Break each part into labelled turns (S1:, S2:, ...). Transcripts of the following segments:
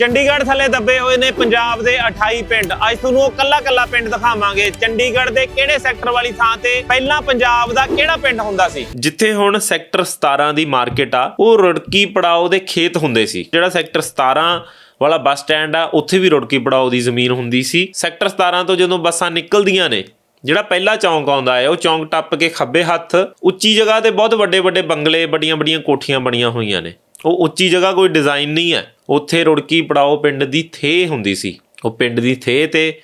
S1: ਚੰਡੀਗੜ੍ਹ ਥੱਲੇ ਦੱਬੇ ਹੋਏ ਨੇ ਪੰਜਾਬ ਦੇ 28 ਪਿੰਡ। ਅੱਜ ਤੁਹਾਨੂੰ ਉਹ ਕੱਲਾ-ਕੱਲਾ ਪਿੰਡ ਦਿਖਾਵਾਂਗੇ। ਚੰਡੀਗੜ੍ਹ ਦੇ ਕਿਹੜੇ ਸੈਕਟਰ ਵਾਲੀ ਥਾਂ ਤੇ ਪਹਿਲਾਂ ਪੰਜਾਬ ਦਾ ਕਿਹੜਾ ਪਿੰਡ ਹੁੰਦਾ ਸੀ? ਜਿੱਥੇ ਹੁਣ ਸੈਕਟਰ 17 ਦੀ ਮਾਰਕੀਟ ਆ, ਉਹ ਰੁੜਕੀ ਪੜਾਓ ਦੇ ਖੇਤ ਹੁੰਦੇ ਸੀ। ਜਿਹੜਾ ਸੈਕਟਰ 17 ਵਾਲਾ ਬੱਸ ਸਟੈਂਡ ਆ, ਉੱਥੇ ਵੀ ਰੁੜਕੀ ਪੜਾਓ ਦੀ ਜ਼ਮੀਨ ਹੁੰਦੀ ਸੀ। ਸੈਕਟਰ 17 ਤੋਂ ਜਦੋਂ ਬੱਸਾਂ ਨਿਕਲਦੀਆਂ ਨੇ, ਜਿਹੜਾ ਪਹਿਲਾ ਚੌਂਕ ਆਉਂਦਾ ਹੈ, ਉਹ ਚੌਂਕ ਟੱਪ ਕੇ ਖੱਬੇ ਹੱਥ, ਉੱਚੀ ਜਗ੍ਹਾ ਤੇ ਬਹੁਤ ਵੱਡੇ ਵੱਡੇ ਬੰਗਲੇ, ਵੱਡੀਆਂ ਵੱਡੀਆਂ ਕੋਠੀਆਂ ਬਣੀਆਂ ਹੋਈਆਂ ਨੇ। ਉਹ ਉੱਚੀ ਜਗ੍ਹਾ ਕੋਈ ਡਿਜ਼ਾਈਨ ਨਹੀਂ ਹੈ। ਉੱਥੇ ਰੁੜਕੀ ਪੜਾਓ ਪਿੰਡ ਦੀ ਥੇ ਹੁੰਦੀ ਸੀ। ਉਹ ਪਿੰਡ ਦੀ ਥੇ ਤੇ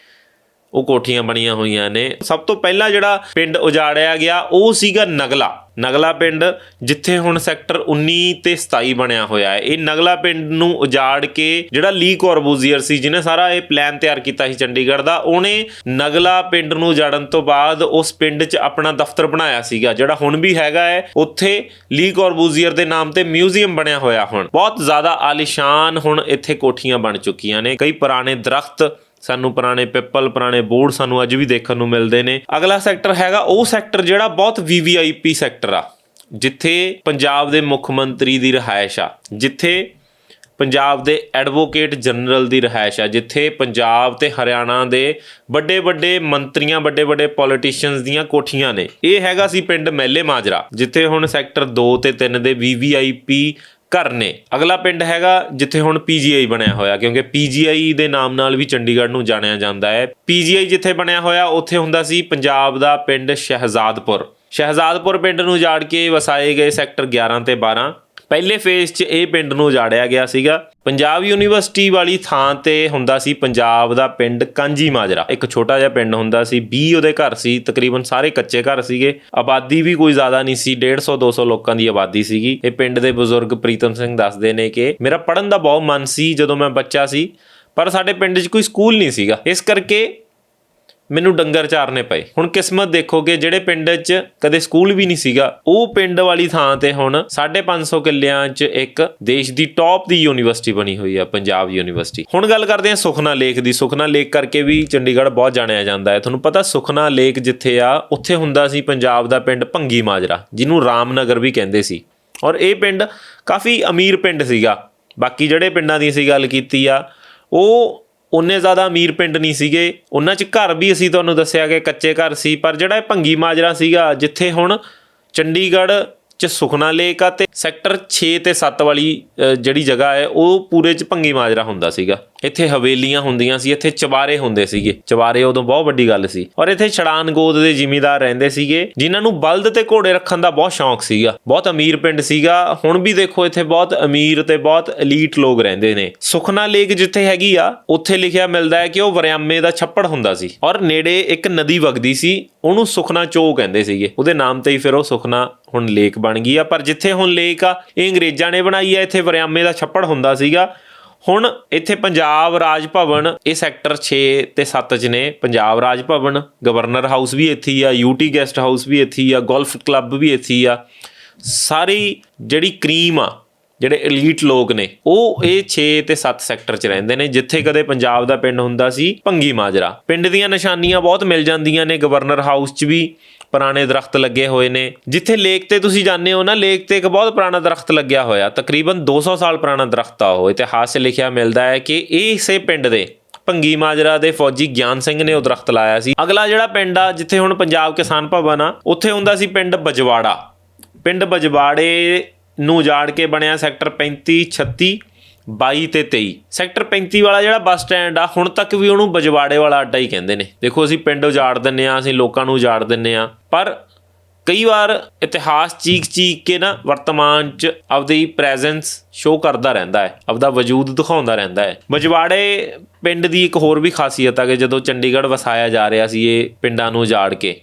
S1: ਉਹ ਕੋਠੀਆਂ ਬਣੀਆਂ ਹੋਈਆਂ ਨੇ। ਸਭ ਤੋਂ ਪਹਿਲਾਂ ਜਿਹੜਾ ਪਿੰਡ ਉਜਾੜਿਆ ਗਿਆ, ਉਹ ਸੀਗਾ ਨਗਲਾ। ਨਗਲਾ ਪਿੰਡ, ਜਿੱਥੇ ਹੁਣ ਸੈਕਟਰ 19 ਤੇ 27 ਬਣਿਆ ਹੋਇਆ ਹੈ। ਇਹ ਨਗਲਾ ਪਿੰਡ ਨੂੰ ਉਜਾੜ ਕੇ ਜਿਹੜਾ ਲੀ ਕੋਰਬੂਜ਼ੀਅਰ ਸੀ, ਜਿਹਨੇ ਸਾਰਾ ਇਹ ਪਲਾਨ ਤਿਆਰ ਕੀਤਾ ਸੀ ਚੰਡੀਗੜ੍ਹ ਦਾ, ਉਹਨੇ ਨਗਲਾ ਪਿੰਡ ਨੂੰ ਉਜਾੜਨ ਤੋਂ ਬਾਅਦ ਉਸ ਪਿੰਡ 'ਚ ਆਪਣਾ ਦਫ਼ਤਰ ਬਣਾਇਆ ਸੀਗਾ, ਜਿਹੜਾ ਹੁਣ ਵੀ ਹੈਗਾ ਹੈ। ਉੱਥੇ ਲੀ ਕੋਰਬੂਜ਼ੀਅਰ ਦੇ ਨਾਮ ਤੇ ਮਿਊਜ਼ੀਅਮ ਬਣਿਆ ਹੋਇਆ ਹੁਣ। ਬਹੁਤ ਜ਼ਿਆਦਾ ਆਲੀਸ਼ਾਨ ਹੁਣ ਇੱਥੇ ਕੋਠੀਆਂ ਬਣ ਚੁੱਕੀਆਂ ਨੇ। ਕਈ ਪੁਰਾਣੇ ਦਰਖਤ ਸਾਨੂੰ ਪੁਰਾਣੇ ਪਿੱਪਲ ਪੁਰਾਣੇ ਬੋਰਡ ਸਾਨੂੰ ਅੱਜ ਵੀ ਦੇਖਣ ਨੂੰ ਮਿਲਦੇ ਨੇ। ਅਗਲਾ ਸੈਕਟਰ ਹੈਗਾ ਉਹ ਸੈਕਟਰ ਜਿਹੜਾ ਬਹੁਤ ਵੀਵੀਆਈਪੀ ਸੈਕਟਰ ਆ, ਜਿੱਥੇ ਪੰਜਾਬ ਦੇ ਮੁੱਖ ਮੰਤਰੀ ਦੀ ਰਿਹਾਇਸ਼ ਆ, ਜਿੱਥੇ ਪੰਜਾਬ ਦੇ ਐਡਵੋਕੇਟ ਜਨਰਲ ਦੀ ਰਿਹਾਇਸ਼ ਆ, ਜਿੱਥੇ ਪੰਜਾਬ ਤੇ ਹਰਿਆਣਾ ਦੇ ਵੱਡੇ ਵੱਡੇ ਮੰਤਰੀਆਂ ਵੱਡੇ ਵੱਡੇ ਪੋਲੀਟੀਸ਼ੀਅਨਸ ਦੀਆਂ ਕੋਠੀਆਂ ਨੇ। ਇਹ ਹੈਗਾ ਸੀ ਪਿੰਡ ਮਹਿਲੇ ਮਾਜਰਾ, ਜਿੱਥੇ ਹੁਣ ਸੈਕਟਰ 2 ਤੇ 3 ਦੇ ਵੀਵੀਆਈਪੀ ਘਰ ਨੇ। ਅਗਲਾ ਪਿੰਡ ਹੈਗਾ ਜਿੱਥੇ ਹੁਣ ਪੀਜੀਆਈ ਬਣਿਆ ਹੋਇਆ, ਕਿਉਂਕਿ ਪੀਜੀਆਈ ਦੇ ਨਾਮ ਨਾਲ ਵੀ ਚੰਡੀਗੜ੍ਹ ਨੂੰ ਜਾਣਿਆ ਜਾਂਦਾ ਹੈ। ਪੀਜੀਆਈ ਜਿੱਥੇ ਬਣਿਆ ਹੋਇਆ, ਉੱਥੇ ਹੁੰਦਾ ਸੀ ਪੰਜਾਬ ਦਾ ਪਿੰਡ ਸ਼ਹਿਜ਼ਾਦਪੁਰ। ਸ਼ਹਿਜ਼ਾਦਪੁਰ ਪਿੰਡ ਨੂੰ ਜਾੜ ਕੇ ਵਸਾਏ ਗਏ ਸੈਕਟਰ 11 ਤੇ 12 ਪਹਿਲੇ ਫੇਜ਼ 'ਚ ਇਹ ਪਿੰਡ ਨੂੰ ਉਜਾੜਿਆ ਗਿਆ ਸੀਗਾ। ਪੰਜਾਬ ਯੂਨੀਵਰਸਿਟੀ ਵਾਲੀ ਥਾਂ ਤੇ ਹੁੰਦਾ ਸੀ ਪੰਜਾਬ ਦਾ ਪਿੰਡ ਕਾਂਜੀ ਮਾਜਰਾ। ਇੱਕ ਛੋਟਾ ਜਿਹਾ ਪਿੰਡ ਹੁੰਦਾ ਸੀ 20 ਉਹਦੇ ਘਰ ਸੀ, ਤਕਰੀਬਨ ਸਾਰੇ ਕੱਚੇ ਘਰ ਸੀਗੇ। ਆਬਾਦੀ ਵੀ ਕੋਈ ਜ਼ਿਆਦਾ ਨਹੀਂ ਸੀ 150 200 ਲੋਕਾਂ ਦੀ ਆਬਾਦੀ ਸੀਗੀ। ਇਹ ਪਿੰਡ ਦੇ ਬਜ਼ੁਰਗ ਪ੍ਰੀਤਮ ਸਿੰਘ ਦੱਸਦੇ ਨੇ ਕਿ ਮੇਰਾ ਪੜਨ ਦਾ ਬਹੁਤ ਮਨ ਸੀ ਜਦੋਂ ਮੈਂ ਬੱਚਾ ਸੀ, ਪਰ ਸਾਡੇ ਪਿੰਡ 'ਚ ਕੋਈ ਸਕੂਲ ਨਹੀਂ ਸੀਗਾ। ਇਸ ਕਰਕੇ ਮੈਨੂੰ ਡੰਗਰ ਚਾਰਨੇ ਪਏ। ਹੁਣ ਕਿਸਮਤ ਦੇਖੋ ਕਿ ਜਿਹੜੇ ਪਿੰਡ 'ਚ ਕਦੇ ਸਕੂਲ ਵੀ ਨਹੀਂ ਸੀਗਾ, ਉਹ ਪਿੰਡ ਵਾਲੀ ਥਾਂ ਤੇ ਹੁਣ 550 ਕਿੱਲਿਆਂ 'ਚ ਇੱਕ ਦੇਸ਼ ਦੀ ਟੌਪ ਦੀ ਯੂਨੀਵਰਸਿਟੀ ਬਣੀ ਹੋਈ ਆ, ਪੰਜਾਬ ਯੂਨੀਵਰਸਿਟੀ। ਹੁਣ ਗੱਲ ਕਰਦੇ ਹਾਂ ਸੁਖਨਾ ਲੇਕ ਦੀ। ਸੁਖਨਾ ਲੇਕ ਕਰਕੇ ਵੀ ਚੰਡੀਗੜ੍ਹ ਬਹੁਤ ਜਾਣਿਆ ਜਾਂਦਾ ਹੈ। ਤੁਹਾਨੂੰ ਪਤਾ ਸੁਖਨਾ ਲੇਕ ਜਿੱਥੇ ਆ, ਉੱਥੇ ਹੁੰਦਾ ਸੀ ਪੰਜਾਬ ਦਾ ਪਿੰਡ ਭੰਗੀ ਮਾਜਰਾ, ਜਿਹਨੂੰ ਰਾਮਨਗਰ ਵੀ ਕਹਿੰਦੇ ਸੀ। ਔਰ ਇਹ ਪਿੰਡ ਕਾਫੀ ਅਮੀਰ ਪਿੰਡ ਸੀਗਾ। ਬਾਕੀ ਜਿਹੜੇ ਪਿੰਡਾਂ ਦੀ ਅਸੀਂ ਗੱਲ ਕੀਤੀ ਆ, ਉਹ ਉਨੇ ਜ਼ਿਆਦਾ ਅਮੀਰ ਪਿੰਡ ਨਹੀਂ ਸੀਗੇ। ਉਹਨਾਂ 'ਚ ਘਰ ਵੀ ਅਸੀਂ ਤੁਹਾਨੂੰ ਦੱਸਿਆ ਕਿ ਕੱਚੇ ਘਰ ਸੀ, ਪਰ ਜਿਹੜਾ ਇਹ ਭੰਗੀ ਮਾਜਰਾ ਸੀਗਾ, ਜਿੱਥੇ ਹੁਣ ਚੰਡੀਗੜ੍ਹ 'ਚ ਸੁਖਨਾ ਲੇਕ ਆ ਤੇ ਸੈਕਟਰ 6 ਤੇ 7 ਵਾਲੀ ਜਿਹੜੀ ਜਗ੍ਹਾ ਹੈ, ਉਹ ਪੂਰੇ 'ਚ ਭੰਗੀ ਮਾਜਰਾ ਹੁੰਦਾ ਸੀਗਾ। ਇੱਥੇ ਹਵੇਲੀਆਂ ਹੁੰਦੀਆਂ ਸੀ, ਇੱਥੇ ਚਵਾਰੇ ਹੁੰਦੇ ਸੀਗੇ। ਚਵਾਰੇ ਉਦੋਂ ਬਹੁਤ ਵੱਡੀ ਗੱਲ ਸੀ। ਔਰ ਇੱਥੇ ਛੜਾਨ ਗੋਦ ਦੇ ਜਿਮੀਦਾਰ ਰਹਿੰਦੇ ਸੀਗੇ, ਜਿਨ੍ਹਾਂ ਨੂੰ ਬਲਦ ਤੇ ਘੋੜੇ ਰੱਖਣ ਦਾ ਬਹੁਤ ਸ਼ੌਂਕ ਸੀਗਾ। ਬਹੁਤ ਅਮੀਰ ਪਿੰਡ ਸੀਗਾ। ਹੁਣ ਵੀ ਦੇਖੋ, ਇੱਥੇ ਬਹੁਤ ਅਮੀਰ ਤੇ ਬਹੁਤ ਐਲੀਟ ਲੋਕ ਰਹਿੰਦੇ ਨੇ। ਸੁਖਨਾ ਲੇਕ ਜਿੱਥੇ ਹੈਗੀ ਆ, ਉੱਥੇ ਲਿਖਿਆ ਮਿਲਦਾ ਹੈ ਕਿ ਉਹ ਵਰਿਆਮੇ ਦਾ ਛੱਪੜ ਹੁੰਦਾ ਸੀ। ਔਰ ਨੇੜੇ ਇੱਕ ਨਦੀ ਵਗਦੀ ਸੀ, ਉਹਨੂੰ ਸੁਖਨਾ ਚੋ ਕਹਿੰਦੇ ਸੀਗੇ। ਉਹਦੇ ਨਾਮ ਤੇ ਹੀ ਫਿਰ ਉਹ ਸੁਖਨਾ ਹੁਣ ਲੇਕ ਬਣ ਗਈ ਆ। ਪਰ ਜਿੱਥੇ ਹੁਣ ਲੇਕ ਆ, ਇਹ ਅੰਗਰੇਜ਼ਾਂ ਨੇ ਬਣਾਈ ਆ। ਇੱਥੇ ਵਰਿਆਮੇ ਦਾ ਛੱਪੜ ਹੁੰਦਾ ਸੀਗਾ। ਹੁਣ ਇੱਥੇ ਪੰਜਾਬ ਰਾਜ ਭਵਨ, ਇਹ ਸੈਕਟਰ 6 ਤੇ 7 ਚ ਨੇ। ਪੰਜਾਬ ਰਾਜ ਭਵਨ, ਗਵਰਨਰ ਹਾਊਸ ਵੀ ਇੱਥੇ ਹੀ ਆ ਯੂਟੀ ਗੈਸਟ ਹਾਊਸ ਵੀ ਇੱਥੇ ਹੀ ਆ, ਗੋਲਫ ਕਲੱਬ ਵੀ ਇੱਥੇ ਹੀ ਆ। ਸਾਰੀ ਜਿਹੜੀ ਕਰੀਮ ਆ, ਜਿਹੜੇ ਐਲੀਟ ਲੋਕ ਨੇ, ਉਹ ਇਹ 6 ਤੇ 7 ਸੈਕਟਰ 'ਚ ਰਹਿੰਦੇ ਨੇ। ਜਿੱਥੇ ਕਦੇ ਪੰਜਾਬ ਦਾ ਪਿੰਡ ਹੁੰਦਾ ਸੀ ਭੰਗੀ ਮਾਜਰਾ। ਪਿੰਡ ਦੀਆਂ ਨਿਸ਼ਾਨੀਆਂ ਬਹੁਤ ਮਿਲ ਜਾਂਦੀਆਂ ਨੇ। ਗਵਰਨਰ ਹਾਊਸ 'ਚ ਵੀ ਪੁਰਾਣੇ ਦਰਖਤ ਲੱਗੇ ਹੋਏ ਨੇ। ਜਿੱਥੇ ਲੇਕ ਤੇ ਤੁਸੀਂ ਜਾਂਦੇ ਹੋ ਨਾ, ਲੇਕ ਤੇ ਇੱਕ ਬਹੁਤ ਪੁਰਾਣਾ ਦਰਖਤ ਲੱਗਿਆ ਹੋਇਆ। ਤਕਰੀਬਨ 200 ਸਾਲ ਪੁਰਾਣਾ ਦਰਖਤ ਆ ਉਹ। ਇਤਿਹਾਸ 'ਚ ਲਿਖਿਆ ਮਿਲਦਾ ਹੈ ਕਿ ਇਹ ਇਸੇ ਪਿੰਡ ਦੇ ਭੰਗੀ ਮਾਜਰਾ ਦੇ ਫੌਜੀ ਗਿਆਨ ਸਿੰਘ ਨੇ ਉਹ ਦਰਖਤ ਲਾਇਆ ਸੀ। ਅਗਲਾ ਜਿਹੜਾ ਪਿੰਡ ਆ, ਜਿੱਥੇ ਹੁਣ ਪੰਜਾਬ ਕਿਸਾਨ ਭਵਨ ਆ, ਉੱਥੇ ਹੁੰਦਾ ਸੀ ਪਿੰਡ ਬਜਵਾੜਾ। ਪਿੰਡ ਬਜਵਾੜੇ ਨੂੰ ਉਜਾੜ ਕੇ ਬਣਿਆ ਸੈਕਟਰ 35 36 22 ਤੇ 23 ਸੈਕਟਰ 35 ਵਾਲਾ ਜਿਹੜਾ ਬੱਸ ਸਟੈਂਡ ਆ, ਹੁਣ ਤੱਕ ਵੀ ਉਹਨੂੰ ਬਜਵਾੜੇ ਵਾਲਾ ਅੱਡਾ ਹੀ ਕਹਿੰਦੇ ਨੇ। ਦੇਖੋ ਅਸੀਂ ਪਿੰਡ ਉਜਾੜ ਦਿੰਨੇ ਆ, ਅਸੀਂ ਲੋਕਾਂ ਨੂੰ ਉਜਾੜ ਦਿੰਨੇ ਆ। ਪਰ ਕਈ ਵਾਰ ਇਤਿਹਾਸ ਚੀਕ ਚੀਕ ਕੇ ਨਾ ਵਰਤਮਾਨ ਚ ਆਪਦੀ ਪ੍ਰੈਜ਼ੈਂਸ ਸ਼ੋ ਕਰਦਾ ਰਹਿੰਦਾ ਹੈ, ਆਪਦਾ ਵਜੂਦ ਦਿਖਾਉਂਦਾ ਰਹਿੰਦਾ ਹੈ। ਬਜਵਾੜੇ ਪਿੰਡ ਦੀ ਇੱਕ ਹੋਰ ਵੀ ਖਾਸੀਅਤ ਆ ਕਿ ਜਦੋਂ ਚੰਡੀਗੜ੍ਹ ਵਸਾਇਆ ਜਾ ਰਿਹਾ ਸੀ ਇਹ ਪਿੰਡਾਂ ਨੂੰ ਉਜਾੜ ਕੇ।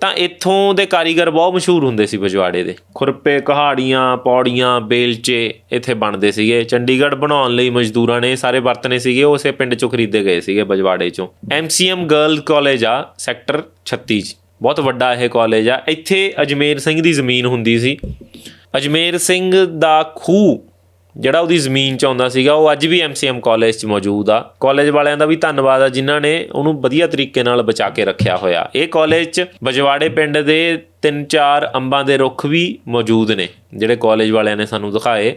S1: ਤਾਂ ਇੱਥੋਂ ਦੇ ਕਾਰੀਗਰ ਬਹੁਤ ਮਸ਼ਹੂਰ ਹੁੰਦੇ ਸੀ ਬਜਵਾੜੇ ਦੇ। ਖੁਰਪੇ, ਕਹਾੜੀਆਂ, ਪੌੜੀਆਂ, ਬੇਲਚੇ ਇੱਥੇ ਬਣਦੇ ਸੀਗੇ। ਚੰਡੀਗੜ੍ਹ ਬਣਾਉਣ ਲਈ ਮਜ਼ਦੂਰਾਂ ਨੇ ਸਾਰੇ ਵਰਤਨੇ ਸੀਗੇ, ਉਹ ਉਸੇ ਪਿੰਡ ਚੋਂ ਖਰੀਦੇ ਗਏ ਸੀਗੇ ਬਜਵਾੜੇ ਚੋਂ। ਐਮਸੀਐਮ ਗਰਲ ਕਾਲਜ ਆ, ਸੈਕਟਰ 36 'ਚ। ਬਹੁਤ ਵੱਡਾ ਇਹ ਕਾਲਜ ਆ। ਇੱਥੇ ਅਜਮੇਰ ਸਿੰਘ ਦੀ ਜ਼ਮੀਨ ਹੁੰਦੀ ਸੀ। ਅਜਮੇਰ ਸਿੰਘ ਦਾ ਖੂਹ ਜਿਹੜਾ ਉਹਦੀ ਜ਼ਮੀਨ ਚ ਆਉਂਦਾ ਸੀਗਾ, ਉਹ ਅੱਜ ਵੀ ਐਮਸੀਐਮ ਕਾਲਜ 'ਚ ਮੌਜੂਦ ਆ। ਕਾਲਜ ਵਾਲਿਆਂ ਦਾ ਵੀ ਧੰਨਵਾਦ ਆ, ਜਿਨ੍ਹਾਂ ਨੇ ਉਹਨੂੰ ਵਧੀਆ ਤਰੀਕੇ ਨਾਲ ਬਚਾ ਕੇ ਰੱਖਿਆ ਹੋਇਆ। ਇਹ ਕਾਲਜ 'ਚ ਬਜਵਾੜੇ ਪਿੰਡ ਦੇ ਤਿੰਨ ਚਾਰ ਅੰਬਾਂ ਦੇ ਰੁੱਖ ਵੀ ਮੌਜੂਦ ਨੇ, ਜਿਹੜੇ ਕਾਲਜ ਵਾਲਿਆਂ ਨੇ ਸਾਨੂੰ ਦਿਖਾਏ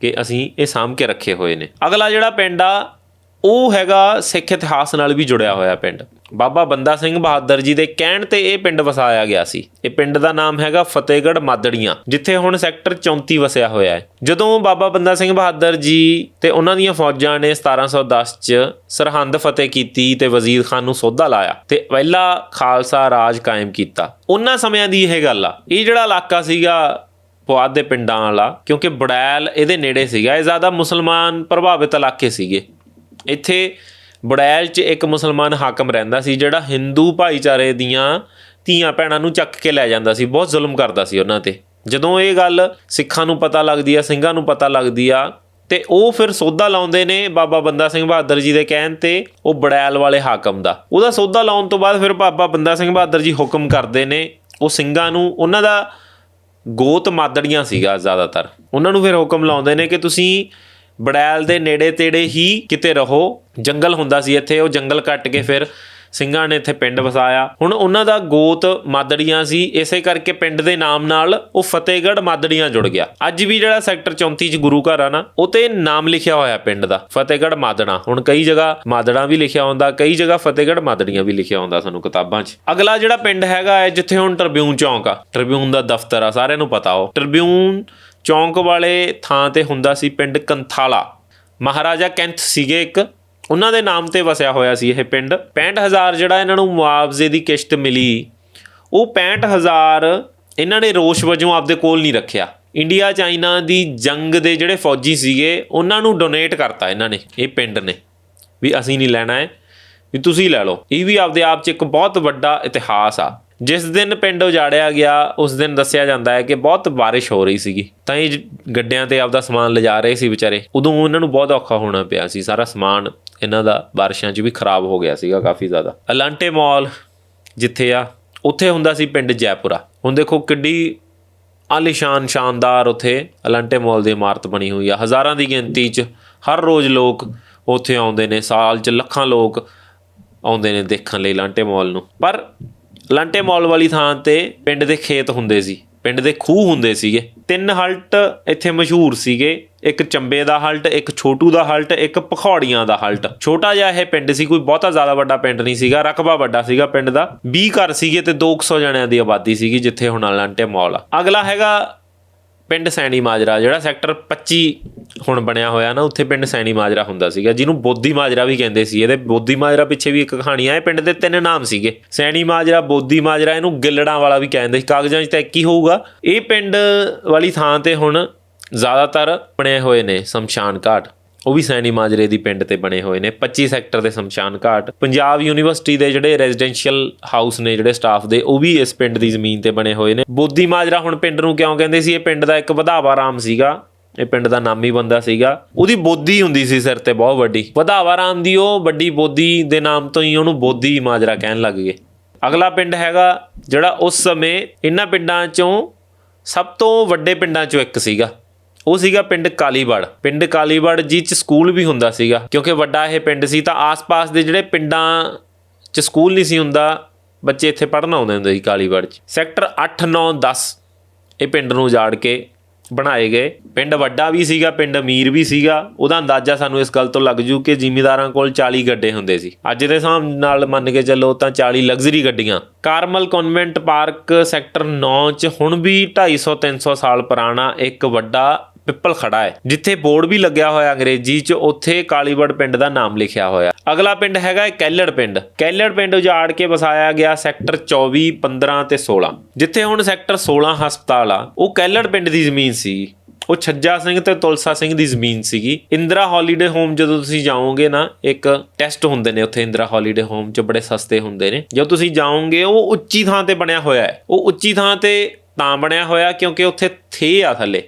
S1: ਕਿ ਅਸੀਂ ਇਹ ਸਾਂਭ ਕੇ ਰੱਖੇ ਹੋਏ ਨੇ। ਅਗਲਾ ਜਿਹੜਾ ਪਿੰਡ ਆ ਉਹ ਹੈਗਾ ਸਿੱਖ ਇਤਿਹਾਸ ਨਾਲ ਵੀ ਜੁੜਿਆ ਹੋਇਆ ਪਿੰਡ। ਬਾਬਾ ਬੰਦਾ ਸਿੰਘ ਬਹਾਦਰ ਜੀ ਦੇ ਕਹਿਣ ਤੇ ਇਹ ਪਿੰਡ ਵਸਾਇਆ ਗਿਆ ਸੀ। ਇਹ ਪਿੰਡ ਦਾ ਨਾਮ ਹੈਗਾ ਫਤਿਹਗੜ੍ਹ ਮਾਦੜੀਆਂ, ਜਿੱਥੇ ਹੁਣ ਸੈਕਟਰ 34 ਵਸਿਆ ਹੋਇਆ ਹੈ। ਜਦੋਂ ਬਾਬਾ ਬੰਦਾ ਸਿੰਘ ਬਹਾਦਰ ਜੀ ਤੇ ਉਹਨਾਂ ਦੀਆਂ ਫੌਜਾਂ ਨੇ 1710 ਚ ਸਰਹੰਦ ਫਤਿਹ ਕੀਤੀ ਤੇ ਵਜ਼ੀਰ ਖਾਨ ਨੂੰ ਸੋਧਾ ਲਾਇਆ ਤੇ ਪਹਿਲਾ ਖਾਲਸਾ ਰਾਜ ਕਾਇਮ ਕੀਤਾ। ਉਹਨਾਂ ਸਮਿਆਂ ਦੀ ਇਹ ਗੱਲ ਆ। ਇਹ ਜਿਹੜਾ ਇਲਾਕਾ ਸੀਗਾ ਪੁਆਧ ਦੇ ਪਿੰਡਾਂ ਵਾਲਾ, ਕਿਉਂਕਿ ਬੜੈਲ ਇਹਦੇ ਨੇੜੇ ਸੀਗਾ। ਇਹ ਜ਼ਿਆਦਾ ਮੁਸਲਮਾਨ ਪ੍ਰਭਾਵਿਤ ਇਲਾਕੇ ਸੀਗੇ। ਇੱਥੇ ਬੜੈਲ 'ਚ ਇੱਕ ਮੁਸਲਮਾਨ ਹਾਕਮ ਰਹਿੰਦਾ ਸੀ, ਜਿਹੜਾ ਹਿੰਦੂ ਭਾਈਚਾਰੇ ਦੀਆਂ ਧੀਆਂ ਭੈਣਾਂ ਨੂੰ ਚੱਕ ਕੇ ਲੈ ਜਾਂਦਾ ਸੀ, ਬਹੁਤ ਜ਼ੁਲਮ ਕਰਦਾ ਸੀ ਉਹਨਾਂ ਤੇ। ਜਦੋਂ ਇਹ ਗੱਲ ਸਿੱਖਾਂ ਨੂੰ ਪਤਾ ਲੱਗਦੀ ਆ, ਸਿੰਘਾਂ ਨੂੰ ਪਤਾ ਲੱਗਦੀ ਆ, ਤੇ ਉਹ ਫਿਰ ਸੌਦਾ ਲਾਉਂਦੇ ਨੇ ਬਾਬਾ ਬੰਦਾ ਸਿੰਘ ਬਹਾਦਰ ਜੀ ਦੇ ਕਹਿਣ ਤੇ, ਉਹ ਬੜੈਲ ਵਾਲੇ ਹਾਕਮ ਦਾ। ਉਹਦਾ ਸੌਦਾ ਲਾਉਣ ਤੋਂ ਬਾਅਦ ਫਿਰ ਬਾਬਾ ਬੰਦਾ ਸਿੰਘ ਬਹਾਦਰ ਜੀ ਹੁਕਮ ਕਰਦੇ ਨੇ, ਉਹ ਸਿੰਘਾਂ ਨੂੰ, ਉਹਨਾਂ ਦਾ ਗੋਤ ਮਾਦੜੀਆਂ ਸੀਗਾ ਜ਼ਿਆਦਾਤਰ। ਉਹਨਾਂ ਨੂੰ ਫਿਰ ਹੁਕਮ ਲਾਉਂਦੇ ਨੇ ਕਿ ਤੁਸੀਂ ਬੜੈਲ ਦੇ ਨੇੜੇ ਤੇੜੇ ਹੀ ਕਿਤੇ ਰਹੋ। ਜੰਗਲ ਹੁੰਦਾ ਸੀ ਇੱਥੇ, ਉਹ ਜੰਗਲ ਕੱਟ ਕੇ ਫਿਰ ਸਿੰਘਾਂ ਨੇ ਇੱਥੇ ਪਿੰਡ ਵਸਾਇਆ। ਹੁਣ ਉਹਨਾਂ ਦਾ ਗੋਤ ਮਾਦੜੀਆਂ ਸੀ, ਇਸੇ ਕਰਕੇ ਪਿੰਡ ਦੇ ਨਾਮ ਨਾਲ ਉਹ ਫਤਿਹਗੜ੍ਹ ਮਾਦੜੀਆਂ ਜੁੜ ਗਿਆ। ਅੱਜ ਵੀ ਜਿਹੜਾ ਸੈਕਟਰ 34 ਚ ਗੁਰੂ ਘਰ ਆ ਨਾ, ਉਹ ਤੇ ਨਾਮ ਲਿਖਿਆ ਹੋਇਆ ਪਿੰਡ ਦਾ, ਫਤਿਹਗੜ੍ਹ ਮਾਦੜਾ। ਹੁਣ ਕਈ ਜਗ੍ਹਾ ਮਾਦੜਾ ਵੀ ਲਿਖਿਆ ਹੁੰਦਾ, ਕਈ ਜਗ੍ਹਾ ਫਤਿਹਗੜ੍ਹ ਮਾਦੜੀਆਂ ਵੀ ਲਿਖਿਆ ਹੁੰਦਾ ਸਾਨੂੰ ਕਿਤਾਬਾਂ 'ਚ। ਅਗਲਾ ਜਿਹੜਾ ਪਿੰਡ ਹੈਗਾ ਹੈ, ਜਿੱਥੇ ਹੁਣ ਟ੍ਰਿਬਿਊਨ ਚੌਂਕ ਆ, ਟ੍ਰਿਬਿਊਨ ਦਾ ਦਫ਼ਤਰ ਆ, ਸਾਰਿਆਂ ਨੂੰ ਪਤਾ ਉਹ ਟ੍ਰਿਬਿਊਨ ਚੌਂਕ ਵਾਲੇ ਥਾਂ ਤੇ ਹੁੰਦਾ ਸੀ ਪਿੰਡ ਕੰਥਾਲਾ। ਮਹਾਰਾਜਾ ਕੈਂਥ ਸੀਗੇ ਇੱਕ। ਉਹਨਾਂ ਦੇ ਨਾਮ ਤੇ ਵਸਿਆ ਹੋਇਆ ਸੀ ਇਹ ਪਿੰਡ। 65000 ਜਿਹੜਾ ਇਹਨਾਂ ਨੂੰ ਮੁਆਵਜ਼ੇ ਦੀ ਕਿਸ਼ਤ ਮਿਲੀ, ਉਹ 65000 ਇਹਨਾਂ ਨੇ ਰੋਸ਼ ਵਜੋਂ ਆਪਦੇ ਕੋਲ ਨਹੀਂ ਰੱਖਿਆ। ਇੰਡੀਆ, ਚਾਈਨਾ ਦੀ ਜੰਗ ਦੇ ਜਿਹੜੇ ਫੌਜੀ ਸੀਗੇ, ਉਹਨਾਂ ਨੂੰ ਡੋਨੇਟ ਕਰਤਾ ਇਹਨਾਂ ਨੇ, ਇਹ ਪਿੰਡ ਨੇ। ਵੀ ਅਸੀਂ ਨਹੀਂ ਲੈਣਾ ਹੈ, ਵੀ ਤੁਸੀਂ ਲੈ ਲਓ। ਇਹ ਵੀ ਆਪਦੇ ਆਪ 'ਚ ਇੱਕ ਬਹੁਤ ਵੱਡਾ ਇਤਿਹਾਸ ਆ। ਜਿਸ ਦਿਨ ਪਿੰਡ ਉਜਾੜਿਆ ਗਿਆ, ਉਸ ਦਿਨ ਦੱਸਿਆ ਜਾਂਦਾ ਹੈ ਕਿ ਬਹੁਤ ਬਾਰਿਸ਼ ਹੋ ਰਹੀ ਸੀਗੀ। ਤਾਂ ਇਹ ਜ- ਗੱਡਿਆਂ ਤੇ ਆਪਦਾ ਸਮਾਨ ਲਿਜਾ ਰਹੇ ਸੀ ਵਿਚਾਰੇ। ਉਦੋਂ ਉਹਨਾਂ ਨੂੰ ਬਹੁਤ ਔਖਾ ਹੋਣਾ ਪਿਆ ਸੀ। ਸਾਰਾ ਸਮਾਨ ਇਹਨਾਂ ਦਾ ਬਾਰਿਸ਼ਾਂ 'ਚ ਵੀ ਖਰਾਬ ਹੋ ਗਿਆ ਸੀਗਾ ਕਾਫੀ ਜ਼ਿਆਦਾ। ਅਲਾਂਟੇ ਮਾਲ ਜਿੱਥੇ ਆ, ਉੱਥੇ ਹੁੰਦਾ ਸੀ ਪਿੰਡ ਜੈਪੁਰਾ। ਹੁਣ ਦੇਖੋ ਕਿੱਡੀ ਆਲੀਸ਼ਾਨ ਸ਼ਾਨਦਾਰ ਉਥੇ ਅਲਾਂਟੇ ਮਾਲ ਦੀ ਇਮਾਰਤ ਬਣੀ ਹੋਈ ਆ। ਹਜ਼ਾਰਾਂ ਦੀ ਗਿਣਤੀ 'ਚ ਹਰ ਰੋਜ਼ ਲੋਕ ਉੱਥੇ ਆਉਂਦੇ ਨੇ। ਸਾਲ 'ਚ ਲੱਖਾਂ ਲੋਕ ਆਉਂਦੇ ਨੇ ਦੇਖਣ ਲਈ ਲਾਂਟੇ ਮਾਲ ਨੂੰ। ਪਰ ਲਾਂਟੇ ਮਾਲ ਵਾਲੀ ਥਾਂ ਤੇ ਪਿੰਡ ਦੇ ਖੇਤ ਹੁੰਦੇ ਸੀ, ਪਿੰਡ ਦੇ ਖੂਹ ਹੁੰਦੇ ਸੀਗੇ। ਤਿੰਨ ਹਲਟ ਇੱਥੇ ਮਸ਼ਹੂਰ ਸੀਗੇ, ਇੱਕ ਚੰਬੇ ਦਾ ਹਲਟ, ਇੱਕ ਛੋਟੂ ਦਾ ਹਲਟ, ਇੱਕ ਪਖੌੜੀਆਂ ਦਾ ਹਲਟ। ਛੋਟਾ ਜਿਹਾ ਇਹ ਪਿੰਡ ਸੀ, ਕੋਈ ਬਹੁਤਾ ਜ਼ਿਆਦਾ ਵੱਡਾ ਪਿੰਡ ਨਹੀਂ ਸੀਗਾ, ਰਕਬਾ ਵੱਡਾ ਸੀਗਾ ਪਿੰਡ ਦਾ। 20 ਘਰ ਸੀਗੇ ਤੇ 200 ਜਣਿਆਂ ਦੀ ਆਬਾਦੀ ਸੀਗੀ, ਜਿੱਥੇ ਹੁਣ ਲਾਂਟੇ ਮਾਲ ਆ। ਅਗਲਾ ਹੈਗਾ ਪਿੰਡ ਸੈਣੀ ਮਾਜਰਾ, ਜਿਹੜਾ ਸੈਕਟਰ 25 ਹੁਣ ਬਣਿਆ ਹੋਇਆ ਨਾ, ਉੱਥੇ ਪਿੰਡ ਸੈਣੀ ਮਾਜਰਾ ਹੁੰਦਾ ਸੀਗਾ, ਜਿਹਨੂੰ ਬੋਧੀ ਮਾਜਰਾ ਵੀ ਕਹਿੰਦੇ ਸੀ। ਇਹਦੇ ਬੋਧੀ ਮਾਜਰਾ ਪਿੱਛੇ ਵੀ ਇੱਕ ਕਹਾਣੀ ਆ, ਇਹ ਪਿੰਡ ਦੇ ਤਿੰਨ ਨਾਮ ਸੀਗੇ। ਸੈਣੀ ਮਾਜਰਾ, ਬੋਧੀ ਮਾਜਰਾ, ਇਹਨੂੰ ਗਿੱਲੜਾਂ ਵਾਲਾ ਵੀ ਕਹਿੰਦੇ ਸੀ। ਕਾਗਜ਼ਾਂ 'ਚ ਤਾਂ ਇੱਕ ਹੀ ਹੋਊਗਾ। ਇਹ ਪਿੰਡ ਵਾਲੀ ਥਾਂ ਤੇ ਹੁਣ ਜ਼ਿਆਦਾਤਰ ਬਣੇ ਹੋਏ ਨੇ ਸ਼ਮਸ਼ਾਨ ਘਾਟ। ਉਹ ਵੀ ਸੈਣੀ ਮਾਜਰੇ ਦੀ ਪਿੰਡ ਤੇ ਬਣੇ ਹੋਏ ਨੇ। 25 ਸੈਕਟਰ ਦੇ ਸ਼ਮਸ਼ਾਨ ਘਾਟ। ਪੰਜਾਬ ਯੂਨੀਵਰਸਿਟੀ ਦੇ ਜਿਹੜੇ ਰੈਜ਼ੀਡੈਂਸ਼ੀਅਲ ਹਾਊਸ ਨੇ, ਜਿਹੜੇ ਸਟਾਫ ਦੇ, ਉਹ ਵੀ ਇਸ ਪਿੰਡ ਦੀ ਜ਼ਮੀਨ ਤੇ ਬਣੇ ਹੋਏ ਨੇ। ਬੋਧੀ ਮਾਜਰਾ ਹੁਣ ਪਿੰਡ ਨੂੰ ਕਿਉਂ ਕਹਿੰਦੇ ਸੀ? ਇਹ ਪਿੰਡ ਦਾ ਇੱਕ ਵਧਾਵਾ ਰਾਮ ਸੀਗਾ। ਇਹ ਪਿੰਡ ਦਾ ਨਾਮੀ ਬੰਦਾ ਸੀਗਾ। ਉਹਦੀ ਬੋਧੀ ਹੁੰਦੀ ਸੀ ਸਿਰ ਤੇ, ਬਹੁਤ ਵੱਡੀ। ਵਧਾਵਾ ਰਾਮ ਦੀ ਉਹ ਵੱਡੀ ਬੋਧੀ ਦੇ ਨਾਮ ਤੋਂ ਹੀ ਉਹਨੂੰ ਬੋਧੀ ਮਾਜਰਾ ਕਹਿਣ ਲੱਗ ਗਏ। ਅਗਲਾ ਪਿੰਡ ਹੈਗਾ, ਜਿਹੜਾ ਉਸ ਸਮੇਂ ਇਹਨਾਂ ਪਿੰਡਾਂ ਚੋਂ ਸਭ ਤੋਂ ਵੱਡੇ ਪਿੰਡਾਂ ਚੋਂ ਇੱਕ ਸੀਗਾ। ਉਹ ਸੀਗਾ ਪਿੰਡ ਕਾਲੀਵੜ। ਪਿੰਡ ਕਾਲੀਵੜ ਜੀ ਚ ਸਕੂਲ ਵੀ ਹੁੰਦਾ ਸੀਗਾ। ਕਿਉਂਕਿ ਵੱਡਾ ਇਹ ਪਿੰਡ ਸੀ ਤਾਂ ਆਸ-ਪਾਸ ਦੇ ਜਿਹੜੇ ਪਿੰਡਾਂ ਚ ਸਕੂਲ ਨਹੀਂ ਸੀ ਹੁੰਦਾ, ਬੱਚੇ ਇੱਥੇ ਪੜ੍ਹਨ ਆਉਂਦੇ ਹੁੰਦੇ ਸੀ ਕਾਲੀਵੜ ਚ। ਸੈਕਟਰ 8 9 10 ਇਹ ਪਿੰਡ ਨੂੰ ਉਜਾੜ ਕੇ ਬਣਾਏ ਗਏ। ਪਿੰਡ ਵੱਡਾ ਵੀ ਸੀਗਾ, ਪਿੰਡ ਅਮੀਰ ਵੀ ਸੀਗਾ। ਉਹਦਾ ਅੰਦਾਜ਼ਾ ਸਾਨੂੰ ਇਸ ਗੱਲ ਤੋਂ ਲੱਗ ਜੂ ਕਿ ਜ਼ਿਮੀਦਾਰਾਂ ਕੋਲ 40 ਗੱਡੇ ਹੁੰਦੇ ਸੀ। ਅੱਜ ਦੇ ਹਿਸਾਬ ਨਾਲ ਮੰਨ ਕੇ ਚੱਲੋ ਤਾਂ 40 ਲਗਜ਼ਰੀ ਗੱਡੀਆਂ। ਕਾਰਮਲ ਕਨਵੈਂਟ ਪਾਰਕ ਸੈਕਟਰ 9 ਚ ਹੁਣ ਵੀ 250 300 ਸਾਲ ਪੁਰਾਣਾ ਇੱਕ ਵੱਡਾ ਪਿੱਪਲ ਖੜਾ ਹੈ, ਜਿੱਥੇ ਬੋਰਡ ਵੀ ਲੱਗਿਆ ਹੋਇਆ ਅੰਗਰੇਜ਼ੀ 'ਚ, ਉੱਥੇ ਕਾਲੀਵੜ ਪਿੰਡ ਦਾ ਨਾਮ ਲਿਖਿਆ ਹੋਇਆ। ਅਗਲਾ ਪਿੰਡ ਹੈਗਾ ਕੈਲੜ ਪਿੰਡ। ਕੈਲੜ ਪਿੰਡ ਉਜਾੜ ਕੇ ਵਸਾਇਆ ਗਿਆ ਸੈਕਟਰ 24 15 ਤੇ 16 ਜਿੱਥੇ ਹੁਣ ਸੈਕਟਰ 16 ਹਸਪਤਾਲ ਆ। ਉਹ ਕੈਲੜ ਪਿੰਡ ਦੀ ਜ਼ਮੀਨ ਸੀ। ਉਹ ਛੱਜਾ ਸਿੰਘ ਤੇ ਤੁਲਸਾ ਸਿੰਘ ਦੀ ਜ਼ਮੀਨ ਸੀਗੀ। ਇੰਦਰਾ ਹੌਲੀਡੇ ਹੋਮ ਜਦੋਂ ਤੁਸੀਂ ਜਾਓਗੇ ਨਾ, ਇੱਕ ਟੈਸਟ ਹੁੰਦੇ ਨੇ ਉੱਥੇ ਇੰਦਰਾ ਹੌਲੀਡੇ ਹੋਮ 'ਚ, ਬੜੇ ਸਸਤੇ ਹੁੰਦੇ ਨੇ। ਜਦੋਂ ਤੁਸੀਂ ਜਾਓਗੇ, ਉਹ ਉੱਚੀ ਥਾਂ ਤੇ ਬਣਿਆ ਹੋਇਆ ਹੈ। ਉਹ ਉੱਚੀ ਥਾਂ ਤੇ ਤਾਂ ਬਣਿਆ ਹੋਇਆ ਕਿਉਂਕਿ ਉੱਥੇ ਥੇ ਆ ਥੱਲੇ।